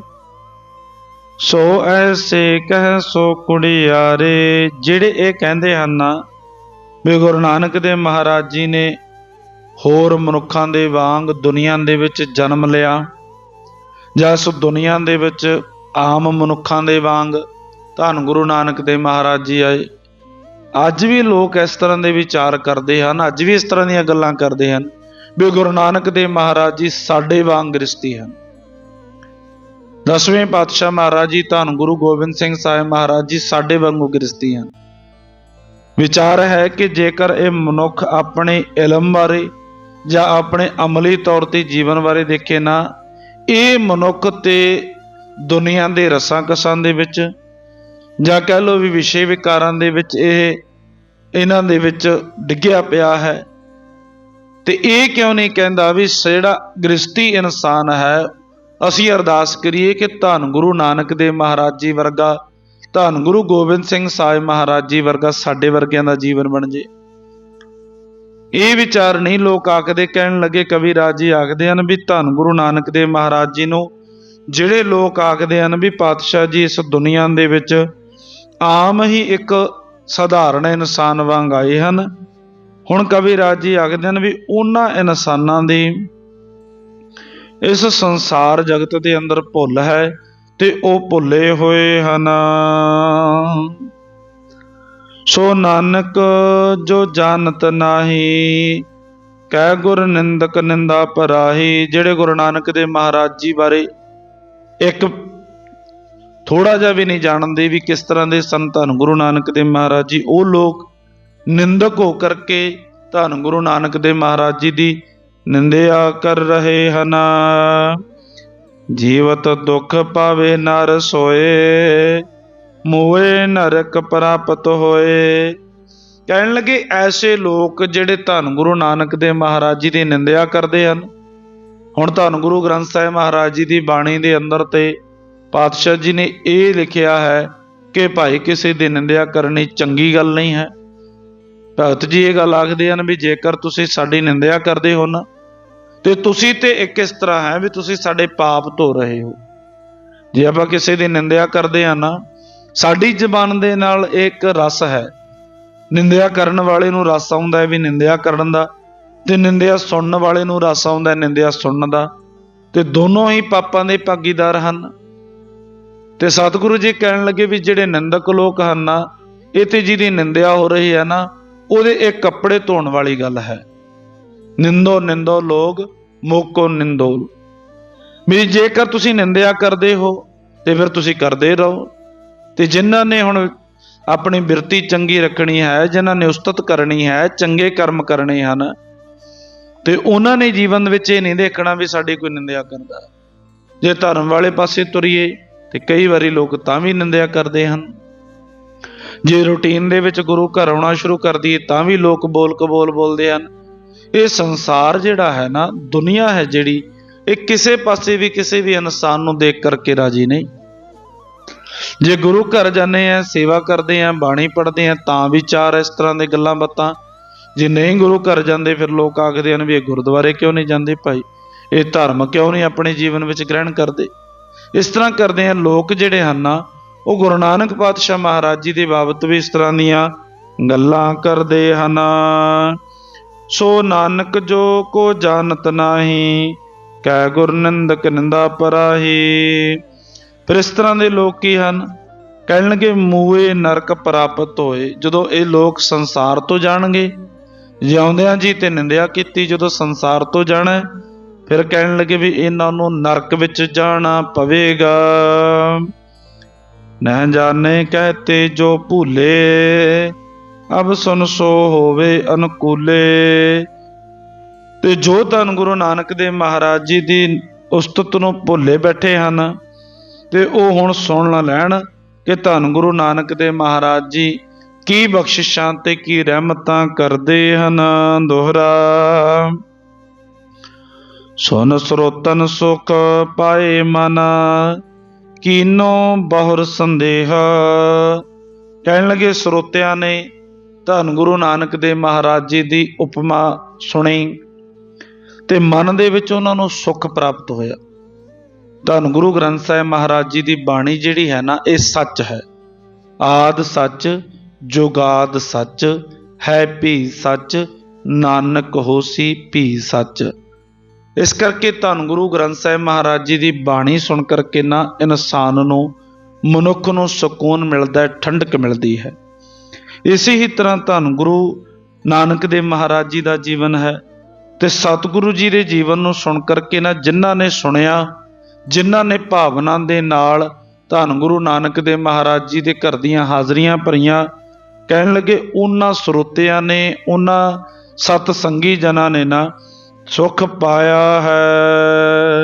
ਸੋ ਐਸੇ ਕਹਿ ਸੋ ਕੁੜਿਆਰੇ, ਜਿਹੜੇ ਇਹ ਕਹਿੰਦੇ ਹਨ ਨਾ, ਵੀ ਗੁਰੂ ਨਾਨਕ ਦੇਵ ਮਹਾਰਾਜ ਜੀ ਨੇ ਹੋਰ ਮਨੁੱਖਾਂ ਦੇ ਵਾਂਗ ਦੁਨੀਆ ਦੇ ਵਿੱਚ ਜਨਮ ਲਿਆ, ਜਾਂ ਇਸ ਦੁਨੀਆ ਦੇ ਵਿੱਚ ਆਮ ਮਨੁੱਖਾਂ ਦੇ ਵਾਂਗ ਧੰਨ ਗੁਰੂ ਨਾਨਕ ਦੇਵ ਮਹਾਰਾਜ ਜੀ ਆਏ। ਅੱਜ ਵੀ ਲੋਕ ਇਸ ਤਰ੍ਹਾਂ ਦੇ ਵਿਚਾਰ ਕਰਦੇ ਹਨ, ਅੱਜ ਵੀ ਇਸ ਤਰ੍ਹਾਂ ਦੀਆਂ ਗੱਲਾਂ ਕਰਦੇ ਹਨ, ਵੀ ਗੁਰੂ ਨਾਨਕ ਦੇਵ ਮਹਾਰਾਜ ਜੀ ਸਾਡੇ ਵਾਂਗ ਗ੍ਰਸਤੀ ਹਨ। ਦਸਵੇਂ ਪਾਤਸ਼ਾਹ ਮਹਾਰਾਜ ਜੀ ਧੰਨ ਗੁਰੂ ਗੋਬਿੰਦ ਸਿੰਘ ਸਾਹਿਬ ਮਹਾਰਾਜ ਜੀ ਸਾਡੇ ਵਾਂਗੂ ਗ੍ਰਸਤੀ ਹਨ। ਵਿਚਾਰ ਹੈ ਕਿ ਜੇਕਰ ਇਹ ਮਨੁੱਖ ਆਪਣੇ ਇਲਮ ਬਾਰੇ ਜਾਂ ਆਪਣੇ ਅਮਲੀ ਤੌਰ ਤੇ ਜੀਵਨ ਬਾਰੇ ਦੇਖੇ ਨਾ, ਇਹ ਮਨੁੱਖ ਤੇ ਦੁਨੀਆ ਦੇ ਰਸਾਂ ਕਸਾਂ ਦੇ ਵਿੱਚ ਜਾਂ ਕਹਿ ਲਓ ਵੀ ਵਿਸ਼ੇ ਵਿਕਾਰਾਂ ਦੇ ਵਿੱਚ ਇਹ ਇਹਨਾਂ ਦੇ ਵਿੱਚ ਡਿੱਗਿਆ ਪਿਆ ਹੈ, ਤੇ ਇਹ ਕਿਉਂ ਨਹੀਂ ਕਹਿੰਦਾ ਵੀ ਜਿਹੜਾ ਗ੍ਰਸਤੀ ਇਨਸਾਨ ਹੈ ਅਸੀਂ ਅਰਦਾਸ ਕਰੀਏ ਕਿ ਧੰਨ ਗੁਰੂ ਨਾਨਕ ਦੇਵ ਮਹਾਰਾਜ ਜੀ ਵਰਗਾ, ਧੰਨ ਗੁਰੂ ਗੋਬਿੰਦ ਸਿੰਘ ਸਾਹਿਬ ਮਹਾਰਾਜ ਜੀ ਵਰਗਾ ਸਾਡੇ ਵਰਗਿਆਂ ਦਾ ਜੀਵਨ ਬਣ ਜੇ। ਇਹ ਵਿਚਾਰ ਨਹੀਂ ਲੋਕ ਆਖਦੇ, ਕਹਿਣ ਲੱਗੇ ਕਵੀ ਰਾਜ ਜੀ ਆਖਦੇ ਹਨ ਵੀ ਧੰਨ ਗੁਰੂ ਨਾਨਕ ਦੇਵ ਮਹਾਰਾਜ ਜੀ ਨੂੰ ਜਿਹੜੇ ਲੋਕ ਆਖਦੇ ਹਨ ਵੀ ਪਾਤਸ਼ਾਹ ਜੀ ਇਸ ਦੁਨੀਆ ਦੇ ਵਿੱਚ ਆਮ ਹੀ ਇੱਕ ਸਧਾਰਨ ਇਨਸਾਨ ਵਾਂਗ ਆਏ ਹਨ। ਹੁਣ ਕਵੀ ਰਾਜ ਜੀ ਆਖਦੇ ਹਨ ਵੀ ਉਹਨਾਂ ਇਨਸਾਨਾਂ ਦੀ ਇਸ ਸੰਸਾਰ ਜਗਤ ਦੇ ਅੰਦਰ ਭੁੱਲ ਹੈ ਤੇ ਉਹ ਭੁੱਲੇ ਹੋਏ ਹਨ। ਸੋ ਨਾਨਕ, ਜੋ ਜਾਣਤ ਨਾਹੀ, ਕਹਿ ਗੁਰ ਨਿੰਦਕ ਨਿੰਦਾ ਪਰਾਹੀ ਜਿਹੜੇ ਗੁਰੂ ਨਾਨਕ ਦੇ ਮਹਾਰਾਜ ਜੀ ਬਾਰੇ ਇੱਕ ਥੋੜਾ ਜਿਹਾ ਵੀ ਨਹੀਂ ਜਾਣਦੇ ਵੀ ਕਿਸ ਤਰ੍ਹਾਂ ਦੇ ਸਨ ਧੰਨ ਗੁਰੂ ਨਾਨਕ ਦੇ ਮਹਾਰਾਜ ਜੀ, ਉਹ ਲੋਕ ਨਿੰਦਕ ਹੋ ਕਰਕੇ ਧੰਨ ਗੁਰੂ ਨਾਨਕ ਦੇ ਮਹਾਰਾਜ ਜੀ ਦੀ ਨਿੰਦਿਆ ਕਰ ਰਹੇ ਹਨ। ਜੀਵਤ ਦੁੱਖ ਪਾਵੇ ਨਰ ਸੋਏ, ਮੋਏ ਨਰਕ ਪ੍ਰਾਪਤ ਹੋਏ। ਕਹਿਣ ਲੱਗੇ, ਐਸੇ ਲੋਕ ਜਿਹੜੇ ਧੰਨ ਗੁਰੂ ਨਾਨਕ ਦੇ ਮਹਾਰਾਜ ਜੀ ਦੀ ਨਿੰਦਿਆ ਕਰਦੇ ਹਨ, ਹੁਣ ਧੰਨ ਗੁਰੂ ਗ੍ਰੰਥ ਸਾਹਿਬ ਮਹਾਰਾਜ ਜੀ ਦੀ ਬਾਣੀ ਦੇ ਅੰਦਰ ਤੇ ਪਾਤਸ਼ਾਹ ਜੀ ਨੇ ਇਹ ਲਿਖਿਆ ਹੈ ਕਿ ਭਾਈ ਕਿਸੇ ਦੀ ਨਿੰਦਿਆ ਕਰਨੀ ਚੰਗੀ ਗੱਲ ਨਹੀਂ ਹੈ। ਭਗਤ ਜੀ ਇਹ ਗੱਲ ਆਖਦੇ ਹਨ ਵੀ ਜੇਕਰ ਤੁਸੀਂ ਸਾਡੀ ਨਿੰਦਿਆ ਕਰਦੇ ਹੋ ਨਾ, ਤੇ ਤੁਸੀਂ ਤੇ ਇੱਕ ਇਸ ਤਰ੍ਹਾਂ ਹੈ ਵੀ ਤੁਸੀਂ ਸਾਡੇ ਪਾਪ ਧੋ ਰਹੇ ਹੋ। ਜੇ ਆਪਾਂ ਕਿਸੇ ਦੀ ਨਿੰਦਿਆ ਕਰਦੇ ਆ ਨਾ, ਸਾਡੀ ਜ਼ਬਾਨ ਦੇ ਨਾਲ ਇੱਕ ਰਸ ਹੈ। ਨਿੰਦਿਆ ਕਰਨ ਵਾਲੇ ਨੂੰ ਰਸ ਆਉਂਦਾ ਹੈ ਵੀ ਨਿੰਦਿਆ ਕਰਨ ਦਾ, ਤੇ ਨਿੰਦਿਆ ਸੁਣਨ ਵਾਲੇ ਨੂੰ ਰਸ ਆਉਂਦਾ ਹੈ ਨਿੰਦਿਆ ਸੁਣਨ ਦਾ। ਤੇ ਦੋਨੋਂ ਹੀ ਪਾਪਾਂ ਦੇ ਭਾਗੀਦਾਰ ਹਨ। ਤੇ ਸਤਿਗੁਰੂ ਜੀ ਕਹਿਣ ਲੱਗੇ ਵੀ ਜਿਹੜੇ ਨਿੰਦਕ ਲੋਕ ਹਨ ਨਾ, ਇਹ ਤੇ ਜਿਹਦੀ ਨਿੰਦਿਆ ਹੋ ਰਹੀ ਹੈ ਨਾ ਉਹਦੇ ਇਹ ਕੱਪੜੇ ਧੋਣ ਵਾਲੀ ਗੱਲ ਹੈ। ਨਿੰਦੋ ਨਿੰਦੋ ਲੋਗ ਮੋਕੋ ਨਿੰਦੋਲ ਵੀ ਜੇਕਰ ਤੁਸੀਂ ਨਿੰਦਿਆ ਕਰਦੇ ਹੋ, ਤੇ ਫਿਰ ਤੁਸੀਂ ਕਰਦੇ ਰਹੋ। ਤੇ ਜਿਨ੍ਹਾਂ ਨੇ ਹੁਣ ਆਪਣੀ ਬਿਰਤੀ ਚੰਗੀ ਰੱਖਣੀ ਹੈ, ਜਿਨ੍ਹਾਂ ਨੇ ਉਸਤਤ ਕਰਨੀ ਹੈ, ਚੰਗੇ ਕਰਮ ਕਰਨੇ ਹਨ, ਤੇ ਉਹਨਾਂ ਨੇ ਜੀਵਨ ਵਿੱਚ ਇਹ ਨਹੀਂ ਦੇਖਣਾ ਵੀ ਸਾਡੀ ਕੋਈ ਨਿੰਦਿਆ ਕਰਦਾ। ਜੇ ਧਰਮ ਵਾਲੇ ਪਾਸੇ ਤੁਰੀਏ, ਤੇ ਕਈ ਵਾਰੀ ਲੋਕ ਤਾਂ ਵੀ ਨਿੰਦਿਆ ਕਰਦੇ ਹਨ। ਜੇ ਰੂਟੀਨ ਦੇ ਵਿੱਚ ਗੁਰੂ ਘਰ ਆਉਣਾ ਸ਼ੁਰੂ ਕਰ ਦਈਏ, ਤਾਂ ਵੀ ਲੋਕ ਬੋਲ ਕਬੋਲ ਬੋਲਦੇ ਹਨ। ਇਹ ਸੰਸਾਰ ਜਿਹੜਾ ਹੈ ਨਾ, ਦੁਨੀਆ ਹੈ ਜਿਹੜੀ, ਇਹ ਕਿਸੇ ਪਾਸੇ ਵੀ ਕਿਸੇ ਵੀ ਇਨਸਾਨ ਨੂੰ ਦੇਖ ਕਰਕੇ ਰਾਜੀ ਨਹੀਂ। ਜੇ ਗੁਰੂ ਘਰ ਜਾਂਦੇ ਆ, ਸੇਵਾ ਕਰਦੇ ਆ, ਬਾਣੀ ਪੜ੍ਹਦੇ ਆ, ਤਾਂ ਵੀ ਚਾਰ ਇਸ ਤਰ੍ਹਾਂ ਦੇ ਗੱਲਾਂ ਬਾਤਾਂ। ਜੇ ਨਹੀਂ ਗੁਰੂ ਘਰ ਜਾਂਦੇ, ਫਿਰ ਲੋਕ ਆਖਦੇ ਹਨ ਵੀ ਇਹ ਗੁਰਦੁਆਰੇ ਕਿਉਂ ਨਹੀਂ ਜਾਂਦੇ ਭਾਈ? ਇਹ ਧਰਮ ਕਿਉਂ ਨਹੀਂ ਆਪਣੇ ਜੀਵਨ ਵਿੱਚ ਗ੍ਰਹਿਣ ਕਰਦੇ? ਇਸ ਤਰ੍ਹਾਂ ਕਰਦੇ ਆ, ਲੋਕ ਜਿਹੜੇ ਹਨ ਨਾ ਉਹ ਗੁਰੂ ਨਾਨਕ ਪਾਤਸ਼ਾਹ ਮਹਾਰਾਜ ਜੀ ਦੇ ਬਾਬਤ ਵੀ ਇਸ ਤਰ੍ਹਾਂ ਦੀਆਂ ਗੱਲਾਂ ਕਰਦੇ ਹਨ। ਸੋ ਨਾਨਕ ਜੋ ਕੋ ਜਾਣਤ ਨਾਹੀ ਕਹਿ ਗੁਰ ਨਿੰਦਕ ਨਿੰਦਾ ਪਰਾਹੀ। ਫਿਰ ਇਸ ਤਰ੍ਹਾਂ ਦੇ ਲੋਕ ਕੀ ਹਨ? ਕਹਿਣਗੇ, ਮੂਏ ਨਰਕ ਪ੍ਰਾਪਤ ਹੋਏ, ਜਦੋਂ ਇਹ ਲੋਕ ਸੰਸਾਰ ਤੋਂ ਜਾਣਗੇ। ਜਿਉਂਦਿਆਂ ਜੀ ਤੇ ਨਿੰਦਿਆ ਕੀਤੀ, ਜਦੋਂ ਸੰਸਾਰ ਤੋਂ ਜਾਣਾ, ਫਿਰ ਕਹਿਣ ਲੱਗੇ ਵੀ ਇਹਨਾਂ ਨੂੰ ਨਰਕ ਵਿੱਚ ਜਾਣਾ ਪਵੇਗਾ। ਨਹਿ ਜਾਣੇ ਕਹਤੇ ਜੋ ਭੂਲੇ, ਅਬ ਸੁਨ ਸੋ ਹੋਵੇ ਅਨੁਕੂਲੇ। ਤੇ ਜੋ ਧੰਨ ਗੁਰੂ ਨਾਨਕ ਦੇਵ ਮਹਾਰਾਜ ਜੀ ਦੀ ਉਸਤਤ ਨੂੰ ਭੁੱਲੇ ਬੈਠੇ ਹਨ, ਤੇ ਉਹ ਹੁਣ ਸੁਣ ਨਾ ਲੈਣ ਕਿ ਧੰਨ ਗੁਰੂ ਨਾਨਕ ਦੇਵ ਮਹਾਰਾਜ ਜੀ ਕੀ ਬਖਸ਼ਿਸ਼ਾਂ ਤੇ ਕੀ ਰਹਿਮਤਾਂ ਕਰਦੇ ਹਨ ਦੋਹਰਾ। ਸੁਨ ਸਰੋਤਨ ਸੁਖ ਪਾਏ ਮਨ ਕੀਨੋ ਬਹੁਰ ਸੰਦੇਹ। ਕਹਿਣ ਲੱਗੇ ਸਰੋਤਿਆਂ ਨੇ ਧੰਨ ਗੁਰੂ ਨਾਨਕ ਦੇਵ ਮਹਾਰਾਜ ਜੀ ਦੀ ਉਪਮਾ ਸੁਣੀ ਤੇ ਮਨ ਦੇ ਵਿੱਚ ਉਹਨਾਂ ਨੂੰ ਸੁੱਖ ਪ੍ਰਾਪਤ ਹੋਇਆ। ਧੰਨ ਗੁਰੂ ਗ੍ਰੰਥ ਸਾਹਿਬ ਮਹਾਰਾਜ ਜੀ ਦੀ ਬਾਣੀ ਜਿਹੜੀ ਹੈ ਨਾ, ਇਹ ਸੱਚ ਹੈ। ਆਦ ਸੱਚ ਜੁਗਾਦ ਸੱਚ, ਹੈ ਭੀ ਸੱਚ, ਨਾਨਕ ਹੋਸੀ ਭੀ ਸੱਚ। ਇਸ ਕਰਕੇ ਧੰਨ ਗੁਰੂ ਗ੍ਰੰਥ ਸਾਹਿਬ ਮਹਾਰਾਜ ਜੀ ਦੀ ਬਾਣੀ ਸੁਣ ਕਰਕੇ ਨਾ ਇਨਸਾਨ ਨੂੰ, ਮਨੁੱਖ ਨੂੰ ਸਕੂਨ ਮਿਲਦਾ ਹੈ, ਠੰਡਕ ਮਿਲਦੀ ਹੈ। ਇਸੇ ਹੀ ਤਰ੍ਹਾਂ ਧੰਨ ਗੁਰੂ ਨਾਨਕ ਦੇਵ ਮਹਾਰਾਜ ਜੀ ਦਾ ਜੀਵਨ ਹੈ ਤੇ ਸਤਿਗੁਰੂ ਜੀ ਦੇ ਜੀਵਨ ਨੂੰ ਸੁਣ ਕਰਕੇ ਨਾ ਜਿਨ੍ਹਾਂ ਨੇ ਸੁਣਿਆ, ਜਿਨ੍ਹਾਂ ਨੇ ਭਾਵਨਾ ਦੇ ਨਾਲ ਧੰਨ ਗੁਰੂ ਨਾਨਕ ਦੇਵ ਮਹਾਰਾਜ ਜੀ ਦੇ ਘਰ ਦੀਆਂ ਹਾਜ਼ਰੀਆਂ ਭਰੀਆਂ, ਕਹਿਣ ਲੱਗੇ ਉਹਨਾਂ ਸਰੋਤਿਆਂ ਨੇ, ਉਹਨਾਂ ਸਤ ਸੰਗੀ ਜਨਾਂ ਨੇ ਨਾ ਸੁਖ ਪਾਇਆ ਹੈ।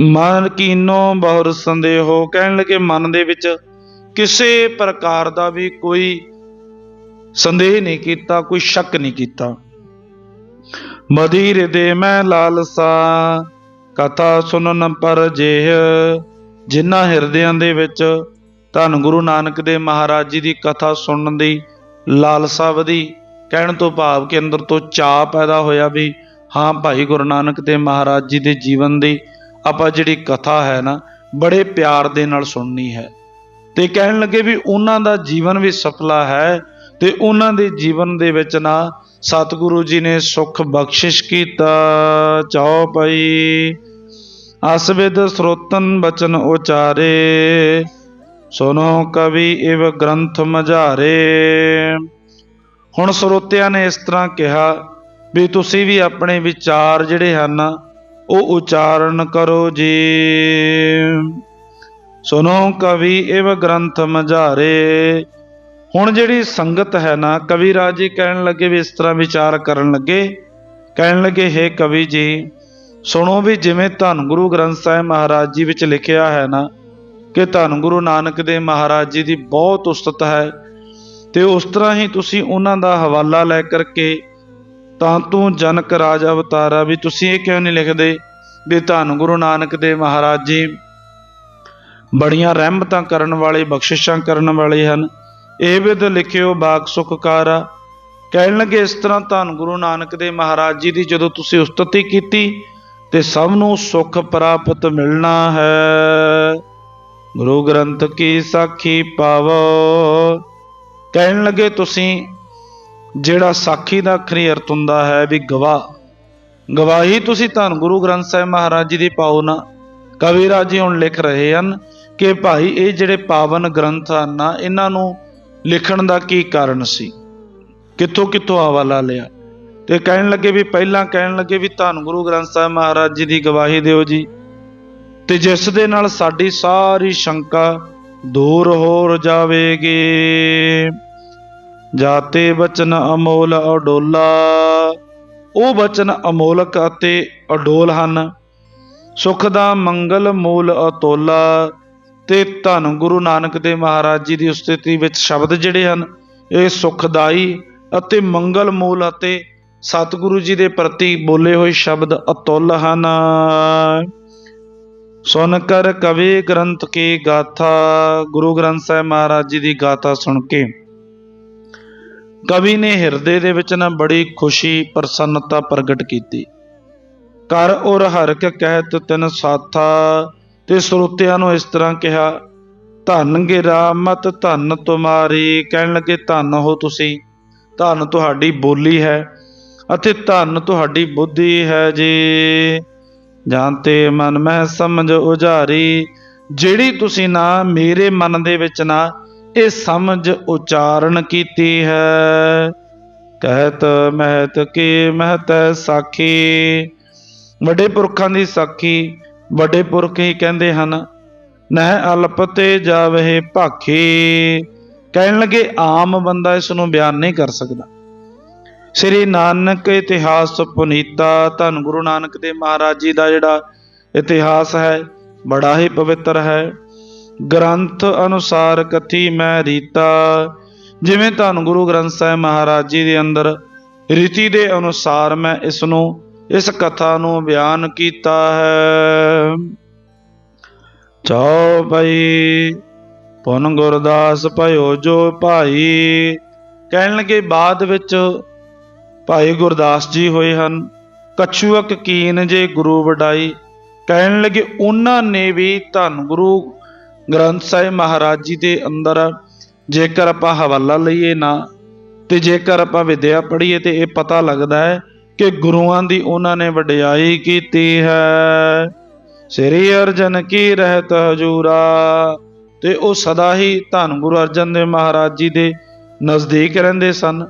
ਮਨ ਕੀਨੋ ਬਹੁਰ ਸੰਦੇਹੋ। ਕਹਿਣ ਲੱਗੇ ਮਨ ਦੇ ਵਿੱਚ ਕਿਸੇ ਪ੍ਰਕਾਰ ਦਾ ਵੀ ਕੋਈ ਸੰਦੇਹ ਨਹੀਂ ਕੀਤਾ, ਕੋਈ ਸ਼ੱਕ ਨਹੀਂ ਕੀਤਾ। ਮਦੀਰ ਦੇ ਮੈਂ ਲਾਲਸਾ, ਕਥਾ ਸੁਣਨ ਪਰ ਜੇਹ। ਜਿਨ੍ਹਾਂ ਹਿਰਦਿਆਂ ਦੇ ਵਿੱਚ ਧੰਨ ਗੁਰੂ ਨਾਨਕ ਦੇ ਮਹਾਰਾਜ ਜੀ ਦੀ ਕਥਾ ਸੁਣਨ ਦੀ ਲਾਲਸਾ ਵਧੀ। ਕਹਿਣ ਤੋਂ ਭਾਵ ਕਿ ਅੰਦਰ ਤੋਂ ਚਾਅ ਪੈਦਾ ਹੋਇਆ ਵੀ ਹਾਂ ਭਾਈ ਗੁਰੂ ਨਾਨਕ ਦੇ ਮਹਾਰਾਜ ਜੀ ਦੇ ਜੀਵਨ ਦੀ ਆਪਾਂ ਜਿਹੜੀ ਕਥਾ ਹੈ ਨਾ, ਬੜੇ ਪਿਆਰ ਦੇ ਨਾਲ ਸੁਣਨੀ ਹੈ। ਤੇ ਕਹਿਣ ਲੱਗੇ ਵੀ ਉਹਨਾਂ ਦਾ ਜੀਵਨ ਵੀ ਸਫਲਾ ਹੈ ਤੇ ਉਹਨਾਂ ਦੇ ਜੀਵਨ ਦੇ ਵਿੱਚ ਨਾ ਸਤਿਗੁਰੂ ਜੀ ਨੇ ਸੁਖ ਬਖਸ਼ਿਸ਼ ਕੀਤਾ। ਚਾਓ ਪਈ ਅਸਵਿਦ ਸਰੋਤਨ ਬਚਨ ਉਚਾਰੇ ਸੁਨੋ ਕਵੀ ਇਵ ਗ੍ਰੰਥ ਮਝਾਰੇ। ਹੁਣ ਸਰੋਤਿਆਂ ਨੇ ਇਸ ਤਰ੍ਹਾਂ ਕਿਹਾ ਵੀ ਤੁਸੀਂ ਵੀ ਆਪਣੇ ਵਿਚਾਰ ਜਿਹੜੇ ਹਨ, ਉਹ ਉਚਾਰਨ ਕਰੋ ਜੀ। ਸੁਨੋ ਕਵੀ ਇਵ ਗ੍ਰੰਥ ਮਝਾਰੇ। ਹੁਣ ਜਿਹੜੀ ਸੰਗਤ ਹੈ ਨਾ, ਕਵੀ ਰਾਜ ਜੀ ਕਹਿਣ ਲੱਗੇ ਵੀ ਇਸ ਤਰ੍ਹਾਂ ਵਿਚਾਰ ਕਰਨ ਲੱਗੇ। ਕਹਿਣ ਲੱਗੇ, ਹੈ ਕਵੀ ਜੀ, ਸੁਣੋ ਵੀ ਜਿਵੇਂ ਧੰਨ ਗੁਰੂ ਗ੍ਰੰਥ ਸਾਹਿਬ ਮਹਾਰਾਜ ਜੀ ਵਿੱਚ ਲਿਖਿਆ ਹੈ ਨਾ, ਕਿ ਧੰਨ ਗੁਰੂ ਨਾਨਕ ਦੇ ਮਹਾਰਾਜ ਜੀ ਦੀ ਬਹੁਤ ਉਸਤਤ ਹੈ। ਤੇ ਉਸ ਤਰ੍ਹਾਂ ਹੀ ਤੁਸੀਂ ਉਹਨਾਂ ਦਾ ਹਵਾਲਾ ਲੈ ਕਰਕੇ ਤਾਂ ਤੂੰ ਜਨਕ ਰਾਜ ਅਵਤਾਰਾ ਵੀ ਤੁਸੀਂ ਇਹ ਕਿਉਂ ਨਹੀਂ ਲਿਖਦੇ ਵੀ ਧੰਨ ਗੁਰੂ ਨਾਨਕ ਦੇ ਮਹਾਰਾਜ ਜੀ ਬੜੀਆਂ ਰਹਿਮਤਾਂ ਕਰਨ ਵਾਲੇ, ਬਖਸ਼ਿਸ਼ਾਂ ਕਰਨ ਵਾਲੇ ਹਨ। ਇਹ ਵਿਦ ਲਿਖਿਓ ਬਾਗ ਸੁਖਕਾਰਾ। ਕਹਿਣ ਲੱਗੇ, ਇਸ ਤਰ੍ਹਾਂ ਧੰਨ ਗੁਰੂ ਨਾਨਕ ਦੇ ਮਹਾਰਾਜ ਜੀ ਦੀ ਜਦੋਂ ਤੁਸੀਂ ਉਸਤਤੀ ਕੀਤੀ, ਤੇ ਸਭ ਨੂੰ ਸੁਖ ਪ੍ਰਾਪਤ ਮਿਲਣਾ ਹੈ। ਗੁਰੂ ਗ੍ਰੰਥ ਕੀ ਸਾਖੀ ਪਾਵੋ। ਕਹਿਣ ਲੱਗੇ, ਤੁਸੀਂ ਜਿਹੜਾ ਸਾਖੀ ਦਾ ਅਖਰੀ ਅਰਥ ਹੁੰਦਾ ਹੈ ਵੀ ਗਵਾਹ, ਗਵਾਹੀ ਤੁਸੀਂ ਧੰਨ ਗੁਰੂ ਗ੍ਰੰਥ ਸਾਹਿਬ ਮਹਾਰਾਜ ਜੀ ਦੀ ਪਾਓ ਨਾ। ਕਵੀ ਰਾਜ ਜੀ ਹੁਣ ਲਿਖ ਰਹੇ ਹਨ ਕਿ ਭਾਈ, ਇਹ ਜਿਹੜੇ ਪਾਵਨ ਗ੍ਰੰਥ ਹਨ ਨਾ, ਇਹਨਾਂ ਨੂੰ ਲਿਖਣ ਦਾ ਕੀ ਕਾਰਨ ਸੀ? ਕਿੱਥੋਂ ਕਿੱਥੋਂ ਹਵਾਲਾ ਲਿਆ? ਤੇ ਕਹਿਣ ਲੱਗੇ ਵੀ ਪਹਿਲਾਂ ਕਹਿਣ ਲੱਗੇ ਵੀ ਧੰਨ ਗੁਰੂ ਗ੍ਰੰਥ ਸਾਹਿਬ ਮਹਾਰਾਜ ਜੀ ਦੀ ਗਵਾਹੀ ਦਿਓ ਜੀ। ਤੇ ਜਿਸ ਦੇ ਨਾਲ ਸਾਡੀ ਸਾਰੀ ਸ਼ੰਕਾ ਦੂਰ ਹੋ ਜਾਵੇਗੀ। ਜਾਤੇ ਬਚਨ ਅਮੋਲ ਅਡੋਲਾ। ਉਹ ਬਚਨ ਅਮੋਲਕ ਅਤੇ ਅਡੋਲ ਹਨ। ਸੁਖ ਦਾ ਮੰਗਲ ਮੂਲ ਅਤੋਲਾ। ਤੇ ਧੰਨ ਗੁਰੂ ਨਾਨਕ ਦੇ ਮਹਾਰਾਜ ਜੀ ਦੀ ਉਸਤਤੀ ਵਿੱਚ ਸ਼ਬਦ ਜਿਹੜੇ ਹਨ, ਇਹ ਸੁਖਦਾਈ ਅਤੇ ਮੰਗਲ ਮੂਲ ਅਤੇ ਸਤਿਗੁਰੂ ਜੀ ਦੇ ਪ੍ਰਤੀ ਬੋਲੇ ਹੋਏ ਸ਼ਬਦ ਅਤੁੱਲ ਹਨ। ਸੁਨ ਕਰ ਕਵੀ ਗ੍ਰੰਥ ਕੀ ਗਾਥਾ, ਗੁਰੂ ਗ੍ਰੰਥ ਸਾਹਿਬ ਮਹਾਰਾਜ ਜੀ ਦੀ ਗਾਥਾ ਸੁਣ ਕੇ। ਕਵੀ ਨੇ ਹਿਰਦੇ ਦੇ ਵਿੱਚ ਨਾ ਬੜੀ ਖੁਸ਼ੀ, ਪ੍ਰਸੰਨਤਾ ਪ੍ਰਗਟ ਕੀਤੀ। ਕਰ ਔਰ ਹਰਕ ਕਹਿਤ ਤਨ ਸਾਥਾ ਤੇ ਸਰੋਤਿਆਂ ਨੂੰ ਇਸ ਤਰ੍ਹਾਂ ਕਿਹਾ, ਧੰਨ ਗਿਰਾ ਮਤ, ਧੰਨ ਤੁਮਾਰੀ, ਕਹਿਣ ਲੱਗੇ ਧੰਨ ਹੋ ਤੁਸੀਂ, ਧੰਨ ਤੁਹਾਡੀ ਬੋਲੀ ਹੈ ਅਤੇ ਧੰਨ ਤੁਹਾਡੀ ਬੁੱਧੀ ਹੈ ਜੀ। ਜਾਣਤੇ ਮਨ, ਮੈਂ ਸਮਝ ਉਜਾਰੀ, ਜਿਹੜੀ ਤੁਸੀਂ ਨਾ ਮੇਰੇ ਮਨ ਦੇ ਵਿੱਚ ਨਾ ਇਹ ਸਮਝ ਉਚਾਰਨ ਕੀਤੀ ਹੈ। ਕਹਿਤ ਮਹਿਤ ਕੀ ਮਹਤ ਸਾਖੀ। ਵੱਡੇ ਪੁਰਖਾਂ ਦੀ ਸਾਖੀ, ਵੱਡੇ ਪੁਰਖ ਹੀ ਕਹਿੰਦੇ ਹਨ, ਨਹਿ ਅਲਪਤੇ ਜਾਵਹਿ ਭਾਖੀ। ਕਹਿਣ ਲੱਗੇ, ਆਮ ਬੰਦਾ ਇਸ ਨੂੰ ਬਿਆਨ ਨਹੀਂ ਕਰ ਸਕਦਾ। ਸ੍ਰੀ ਨਾਨਕ ਇਤਿਹਾਸ ਪੁਨੀਤਾ, ਧੰਨ ਗੁਰੂ ਨਾਨਕ ਦੇ ਮਹਾਰਾਜ ਜੀ ਦਾ ਜਿਹੜਾ ਇਤਿਹਾਸ ਹੈ, ਬੜਾ ਹੀ ਪਵਿੱਤਰ ਹੈ। ਗ੍ਰੰਥ ਅਨੁਸਾਰ ਕਥੀ ਮੈਂ ਰੀਤਾ। ਜਿਵੇਂ ਧੰਨ ਗੁਰੂ ਗ੍ਰੰਥ ਸਾਹਿਬ ਮਹਾਰਾਜ ਜੀ ਦੇ ਅੰਦਰ ਰੀਤੀ ਦੇ ਅਨੁਸਾਰ ਮੈਂ ਇਸ ਨੂੰ ਇਸ ਕਥਾ ਨੂੰ ਬਿਆਨ ਕੀਤਾ ਹੈ। ਚਾਓ ਭਾਈ, ਪੁਨ ਗੁਰਦਾਸ ਭਇਓ ਜੋ ਭਾਈ। ਕਹਿਣ ਲੱਗੇ ਬਾਅਦ ਵਿੱਚ, ਭਾਈ ਗੁਰਦਾਸ ਜੀ ਹੋਏ ਹਨ। ਕਛੂਕ ਕੀਨ ਜੇ ਗੁਰੂ ਵਡਾਈ। ਕਹਿਣ ਲੱਗੇ, ਉਹਨਾਂ ਨੇ ਵੀ ਧੰਨ ਗੁਰੂ ਗ੍ਰੰਥ ਸਾਹਿਬ ਮਹਾਰਾਜ ਜੀ ਦੇ ਅੰਦਰ ਜੇਕਰ ਆਪਾਂ ਹਵਾਲਾ ਲਈਏ ਨਾ, ਤੇ ਜੇਕਰ ਆਪਾਂ ਵਿਦਿਆ ਪੜ੍ਹੀਏ ਤੇ ਇਹ ਪਤਾ ਲੱਗਦਾ ਹੈ ਕਿ ਗੁਰੂਆਂ ਦੀ ਉਹਨਾਂ ਨੇ ਵਡਿਆਈ ਕੀਤੀ ਹੈ। ਸ੍ਰੀ ਅਰਜਨ ਕੀ ਰਹਿਤ ਹਜੂਰਾ, ਤੇ ਉਹ ਸਦਾ ਹੀ ਧੰਨ ਗੁਰੂ ਅਰਜਨ ਦੇਵ ਮਹਾਰਾਜ ਜੀ ਦੇ ਨਜ਼ਦੀਕ ਰਹਿੰਦੇ ਸਨ।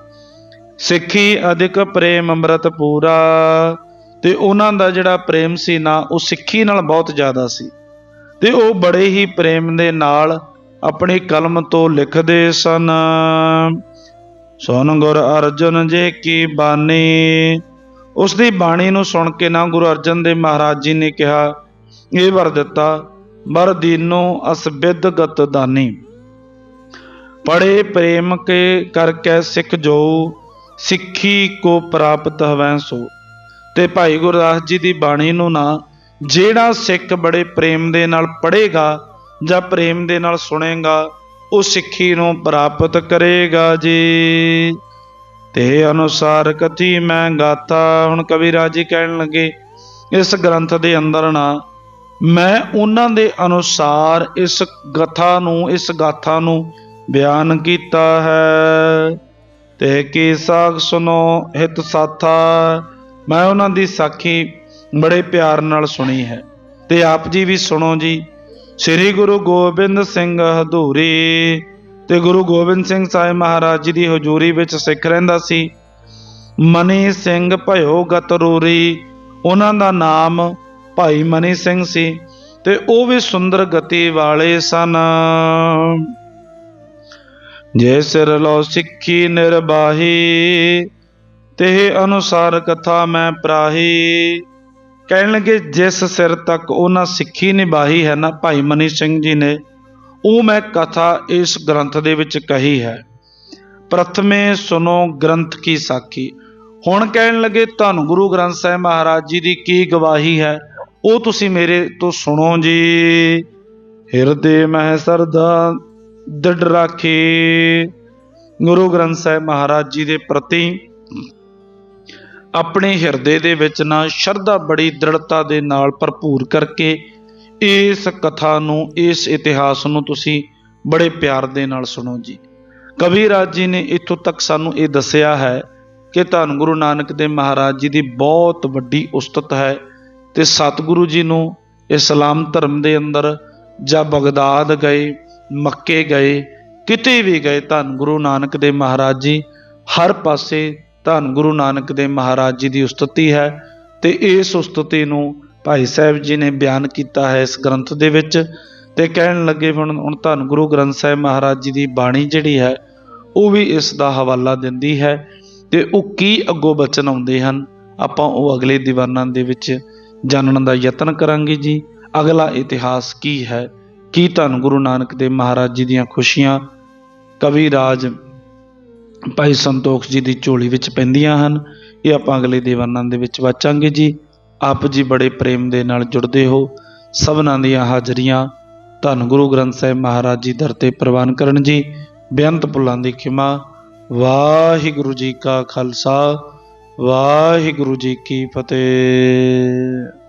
ਸਿੱਖੀ ਅਧਿਕ ਪ੍ਰੇਮ ਅੰਮ੍ਰਿਤ ਪੂਰਾ, ਤੇ ਉਹਨਾਂ ਦਾ ਜਿਹੜਾ ਪ੍ਰੇਮ ਸੀ ਨਾ, ਉਹ ਸਿੱਖੀ ਨਾਲ ਬਹੁਤ ਜ਼ਿਆਦਾ ਸੀ। ਤੇ ਉਹ ਬੜੇ ਹੀ ਪ੍ਰੇਮ ਦੇ ਨਾਲ ਆਪਣੀ ਕਲਮ ਤੋਂ ਲਿਖਦੇ ਸਨ। ਸੁਨ ਗੁਰ ਅਰਜਨ ਜੀ ਕੀ ਬਾਣੀ। ਉਸ ਦੀ ਬਾਣੀ ਨੂੰ ਸੁਣ ਕੇ ਨਾ ਗੁਰੂ ਅਰਜਨ ਦੇ ਮਹਾਰਾਜ ਜੀ ਨੇ ਕਿਹਾ, ਇਹ ਵਰ ਦਿੱਤਾ, ਵਰ ਦੀਨੋ ਅਸਬਿਦ ਗਤ ਦਾਨੀ। ਪੜੇ ਪ੍ਰੇਮ ਕੇ ਕਰ ਕੈ ਸਿੱਖ ਜੋ, ਸਿੱਖੀ ਕੋ ਪ੍ਰਾਪਤ ਹਵੈ ਸੋ। ਤੇ ਭਾਈ ਗੁਰਦਾਸ ਜੀ ਦੀ ਬਾਣੀ ਨੂੰ ਨਾ ਜਿਹੜਾ ਸਿੱਖ ਬੜੇ ਪ੍ਰੇਮ ਦੇ ਨਾਲ ਪੜ੍ਹੇਗਾ ਜਾਂ ਪ੍ਰੇਮ ਦੇ ਨਾਲ ਸੁਣੇਗਾ, ਉਹ ਸਿੱਖੀ ਨੂੰ ਪ੍ਰਾਪਤ ਕਰੇਗਾ ਜੀ। ਤੇ ਅਨੁਸਾਰ ਕਥੀ ਮੈਂ ਗਾਥਾ ਹੁਣ ਕਵੀ ਰਾਜੀ ਕਹਿਣ ਲੱਗੇ, ਇਸ ਗ੍ਰੰਥ ਦੇ ਅੰਦਰ ਨਾ, ਮੈਂ ਉਹਨਾਂ ਦੇ ਅਨੁਸਾਰ ਇਸ ਗਥਾ ਨੂੰ, ਇਸ ਗਾਥਾ ਨੂੰ ਬਿਆਨ ਕੀਤਾ ਹੈ। ਤੇ ਕੀ ਸਾਖ ਸੁਨੋ ਹਿਤ ਸਾਥਾ, ਮੈਂ ਉਹਨਾਂ ਦੀ ਸਾਖੀ ਬੜੇ ਪਿਆਰ ਨਾਲ ਸੁਣੀ ਹੈ। ਤੇ ਆਪ ਜੀ ਵੀ ਸੁਣੋ ਜੀ। ਸ੍ਰੀ ਗੁਰੂ ਗੋਬਿੰਦ ਸਿੰਘ ਹਦੂਰੀ ਤੇ ਗੁਰੂ ਗੋਬਿੰਦ ਸਿੰਘ ਸਾਹਿਬ ਮਹਾਰਾਜ ਜੀ ਦੀ ਹਜ਼ੂਰੀ ਵਿੱਚ ਸਿੱਖ ਰਹਿੰਦਾ ਸੀ। ਮਨੀ ਸਿੰਘ ਭਇਓ ਗਤਰੂਰੀ ਉਹਨਾਂ ਦਾ ਨਾਮ ਭਾਈ ਮਨੀ ਸਿੰਘ ਸੀ। ਤੇ ਉਹ ਵੀ ਸੁੰਦਰ ਗਤੀ ਵਾਲੇ ਸਨ। ਜੇ ਸਿਰ ਲੋ ਸਿੱਖੀ ਨਿਰਬਾਹੀ, ਤੇ ਅਨੁਸਾਰ ਕਥਾ ਮੈਂ ਪ੍ਰਾਹੀ। ਕਹਿਣ ਲੱਗੇ, ਜਿਸ ਸਿਰ ਤੱਕ ਉਹਨਾਂ ਸਿੱਖੀ ਨਿਭਾਈ ਹੈ ਨਾ ਭਾਈ ਮਨੀ ਸਿੰਘ ਜੀ ਨੇ, ਉਹ ਮੈਂ ਕਥਾ ਇਸ ਗ੍ਰੰਥ ਦੇ ਵਿੱਚ ਕਹੀ ਹੈ। ਪ੍ਰਥਮੇ ਸੁਨੋ ਗ੍ਰੰਥ ਕੀ ਸਾਖੀ। ਹੁਣ ਕਹਿਣ ਲੱਗੇ, ਧੰਨ ਗੁਰੂ ਗ੍ਰੰਥ ਸਾਹਿਬ ਮਹਾਰਾਜ ਜੀ ਦੀ ਕੀ ਗਵਾਹੀ ਹੈ, ਉਹ ਤੁਸੀਂ ਮੇਰੇ ਤੋਂ ਸੁਣੋ ਜੀ। ਹਿਰਦੇ ਮਹਿ ਸਰਦਾ ਦ੍ਰਿੜ ਰਾਖੀ। ਗੁਰੂ ਗ੍ਰੰਥ ਸਾਹਿਬ ਮਹਾਰਾਜ ਜੀ ਦੇ ਪ੍ਰਤੀ ਆਪਣੇ ਹਿਰਦੇ ਦੇ ਵਿੱਚ ਨਾ ਸ਼ਰਧਾ ਬੜੀ ਦ੍ਰਿੜਤਾ ਦੇ ਨਾਲ ਭਰਪੂਰ ਕਰਕੇ ਇਸ ਕਥਾ ਨੂੰ, ਇਸ ਇਤਿਹਾਸ ਨੂੰ ਤੁਸੀਂ ਬੜੇ ਪਿਆਰ ਦੇ ਨਾਲ ਸੁਣੋ ਜੀ। ਕਵੀ ਰਾਜ ਜੀ ਨੇ ਇੱਥੋਂ ਤੱਕ ਸਾਨੂੰ ਇਹ ਦੱਸਿਆ ਹੈ ਕਿ ਧੰਨ ਗੁਰੂ ਨਾਨਕ ਦੇਵ ਮਹਾਰਾਜ ਜੀ ਦੀ ਬਹੁਤ ਵੱਡੀ ਉਸਤਤ ਹੈ ਤੇ ਸਤਿਗੁਰੂ ਜੀ ਨੂੰ ਇਸਲਾਮ ਧਰਮ ਦੇ ਅੰਦਰ ਜਾਂ ਬਗਦਾਦ ਗਏ, ਮੱਕੇ ਗਏ, ਕਿਤੇ ਵੀ ਗਏ ਧੰਨ ਗੁਰੂ ਨਾਨਕ ਦੇਵ ਮਹਾਰਾਜ ਜੀ, ਹਰ ਪਾਸੇ ਧੰਨ ਗੁਰੂ ਨਾਨਕ ਦੇਵ ਮਹਾਰਾਜ ਜੀ ਦੀ ਉਸਤਤੀ ਹੈ ਤੇ ਇਸ ਉਸਤਤੀ ਨੂੰ ਭਾਈ ਸਾਹਿਬ ਜੀ ਨੇ ਬਿਆਨ ਕੀਤਾ ਹੈ ਇਸ ਗ੍ਰੰਥ ਦੇ ਵਿੱਚ ਤੇ ਕਹਿਣ ਲੱਗੇ ਹੁਣ ਹੁਣ ਧੰਨ ਗੁਰੂ ਗ੍ਰੰਥ ਸਾਹਿਬ ਮਹਾਰਾਜ ਜੀ ਦੀ ਬਾਣੀ ਜਿਹੜੀ ਹੈ, ਉਹ ਵੀ ਇਸ ਦਾ ਹਵਾਲਾ ਦਿੰਦੀ ਹੈ ਤੇ ਉਹ ਕੀ ਅੱਗੋਂ ਬਚਨ ਆਉਂਦੇ ਹਨ, ਆਪਾਂ ਉਹ ਅਗਲੇ ਦੀਵਾਨਾਂ ਦੇ ਵਿੱਚ ਜਾਣਨ ਦਾ ਯਤਨ ਕਰਾਂਗੇ ਜੀ। ਅਗਲਾ ਇਤਿਹਾਸ ਕੀ ਹੈ, ਕੀ ਧੰਨ ਗੁਰੂ ਨਾਨਕ ਦੇਵ ਮਹਾਰਾਜ ਜੀ ਦੀਆਂ ਖੁਸ਼ੀਆਂ, ਕਵੀ ਰਾਜ ਭਾਈ ਸੰਤੋਖ ਜੀ ਦੀ ਝੋਲੀ ਵਿੱਚ ਪੈਂਦੀਆਂ ਹਨ। ਇਹ ਆਪਾਂ ਅਗਲੇ ਦੀਵਾਨਾਂ ਦੇ ਵਿੱਚ ਵਾਚਾਂਗੇ ਜੀ। ਆਪ ਜੀ ਬੜੇ ਪ੍ਰੇਮ ਦੇ ਨਾਲ ਜੁੜਦੇ ਹੋ। ਸਭਨਾਂ ਦੀਆਂ ਹਾਜ਼ਰੀਆਂ ਧੰਨ ਗੁਰੂ ਗ੍ਰੰਥ ਸਾਹਿਬ ਮਹਾਰਾਜ ਜੀ ਦਰ ਤੇ ਪ੍ਰਵਾਨ ਕਰਨ ਜੀ। ਬੇਅੰਤ ਭੁੱਲਾਂ ਦੀ ਖਿਮਾ। ਵਾਹਿਗੁਰੂ ਜੀ ਕਾ ਖਾਲਸਾ। ਵਾਹਿਗੁਰੂ ਜੀ ਕੀ ਫਤਿਹ।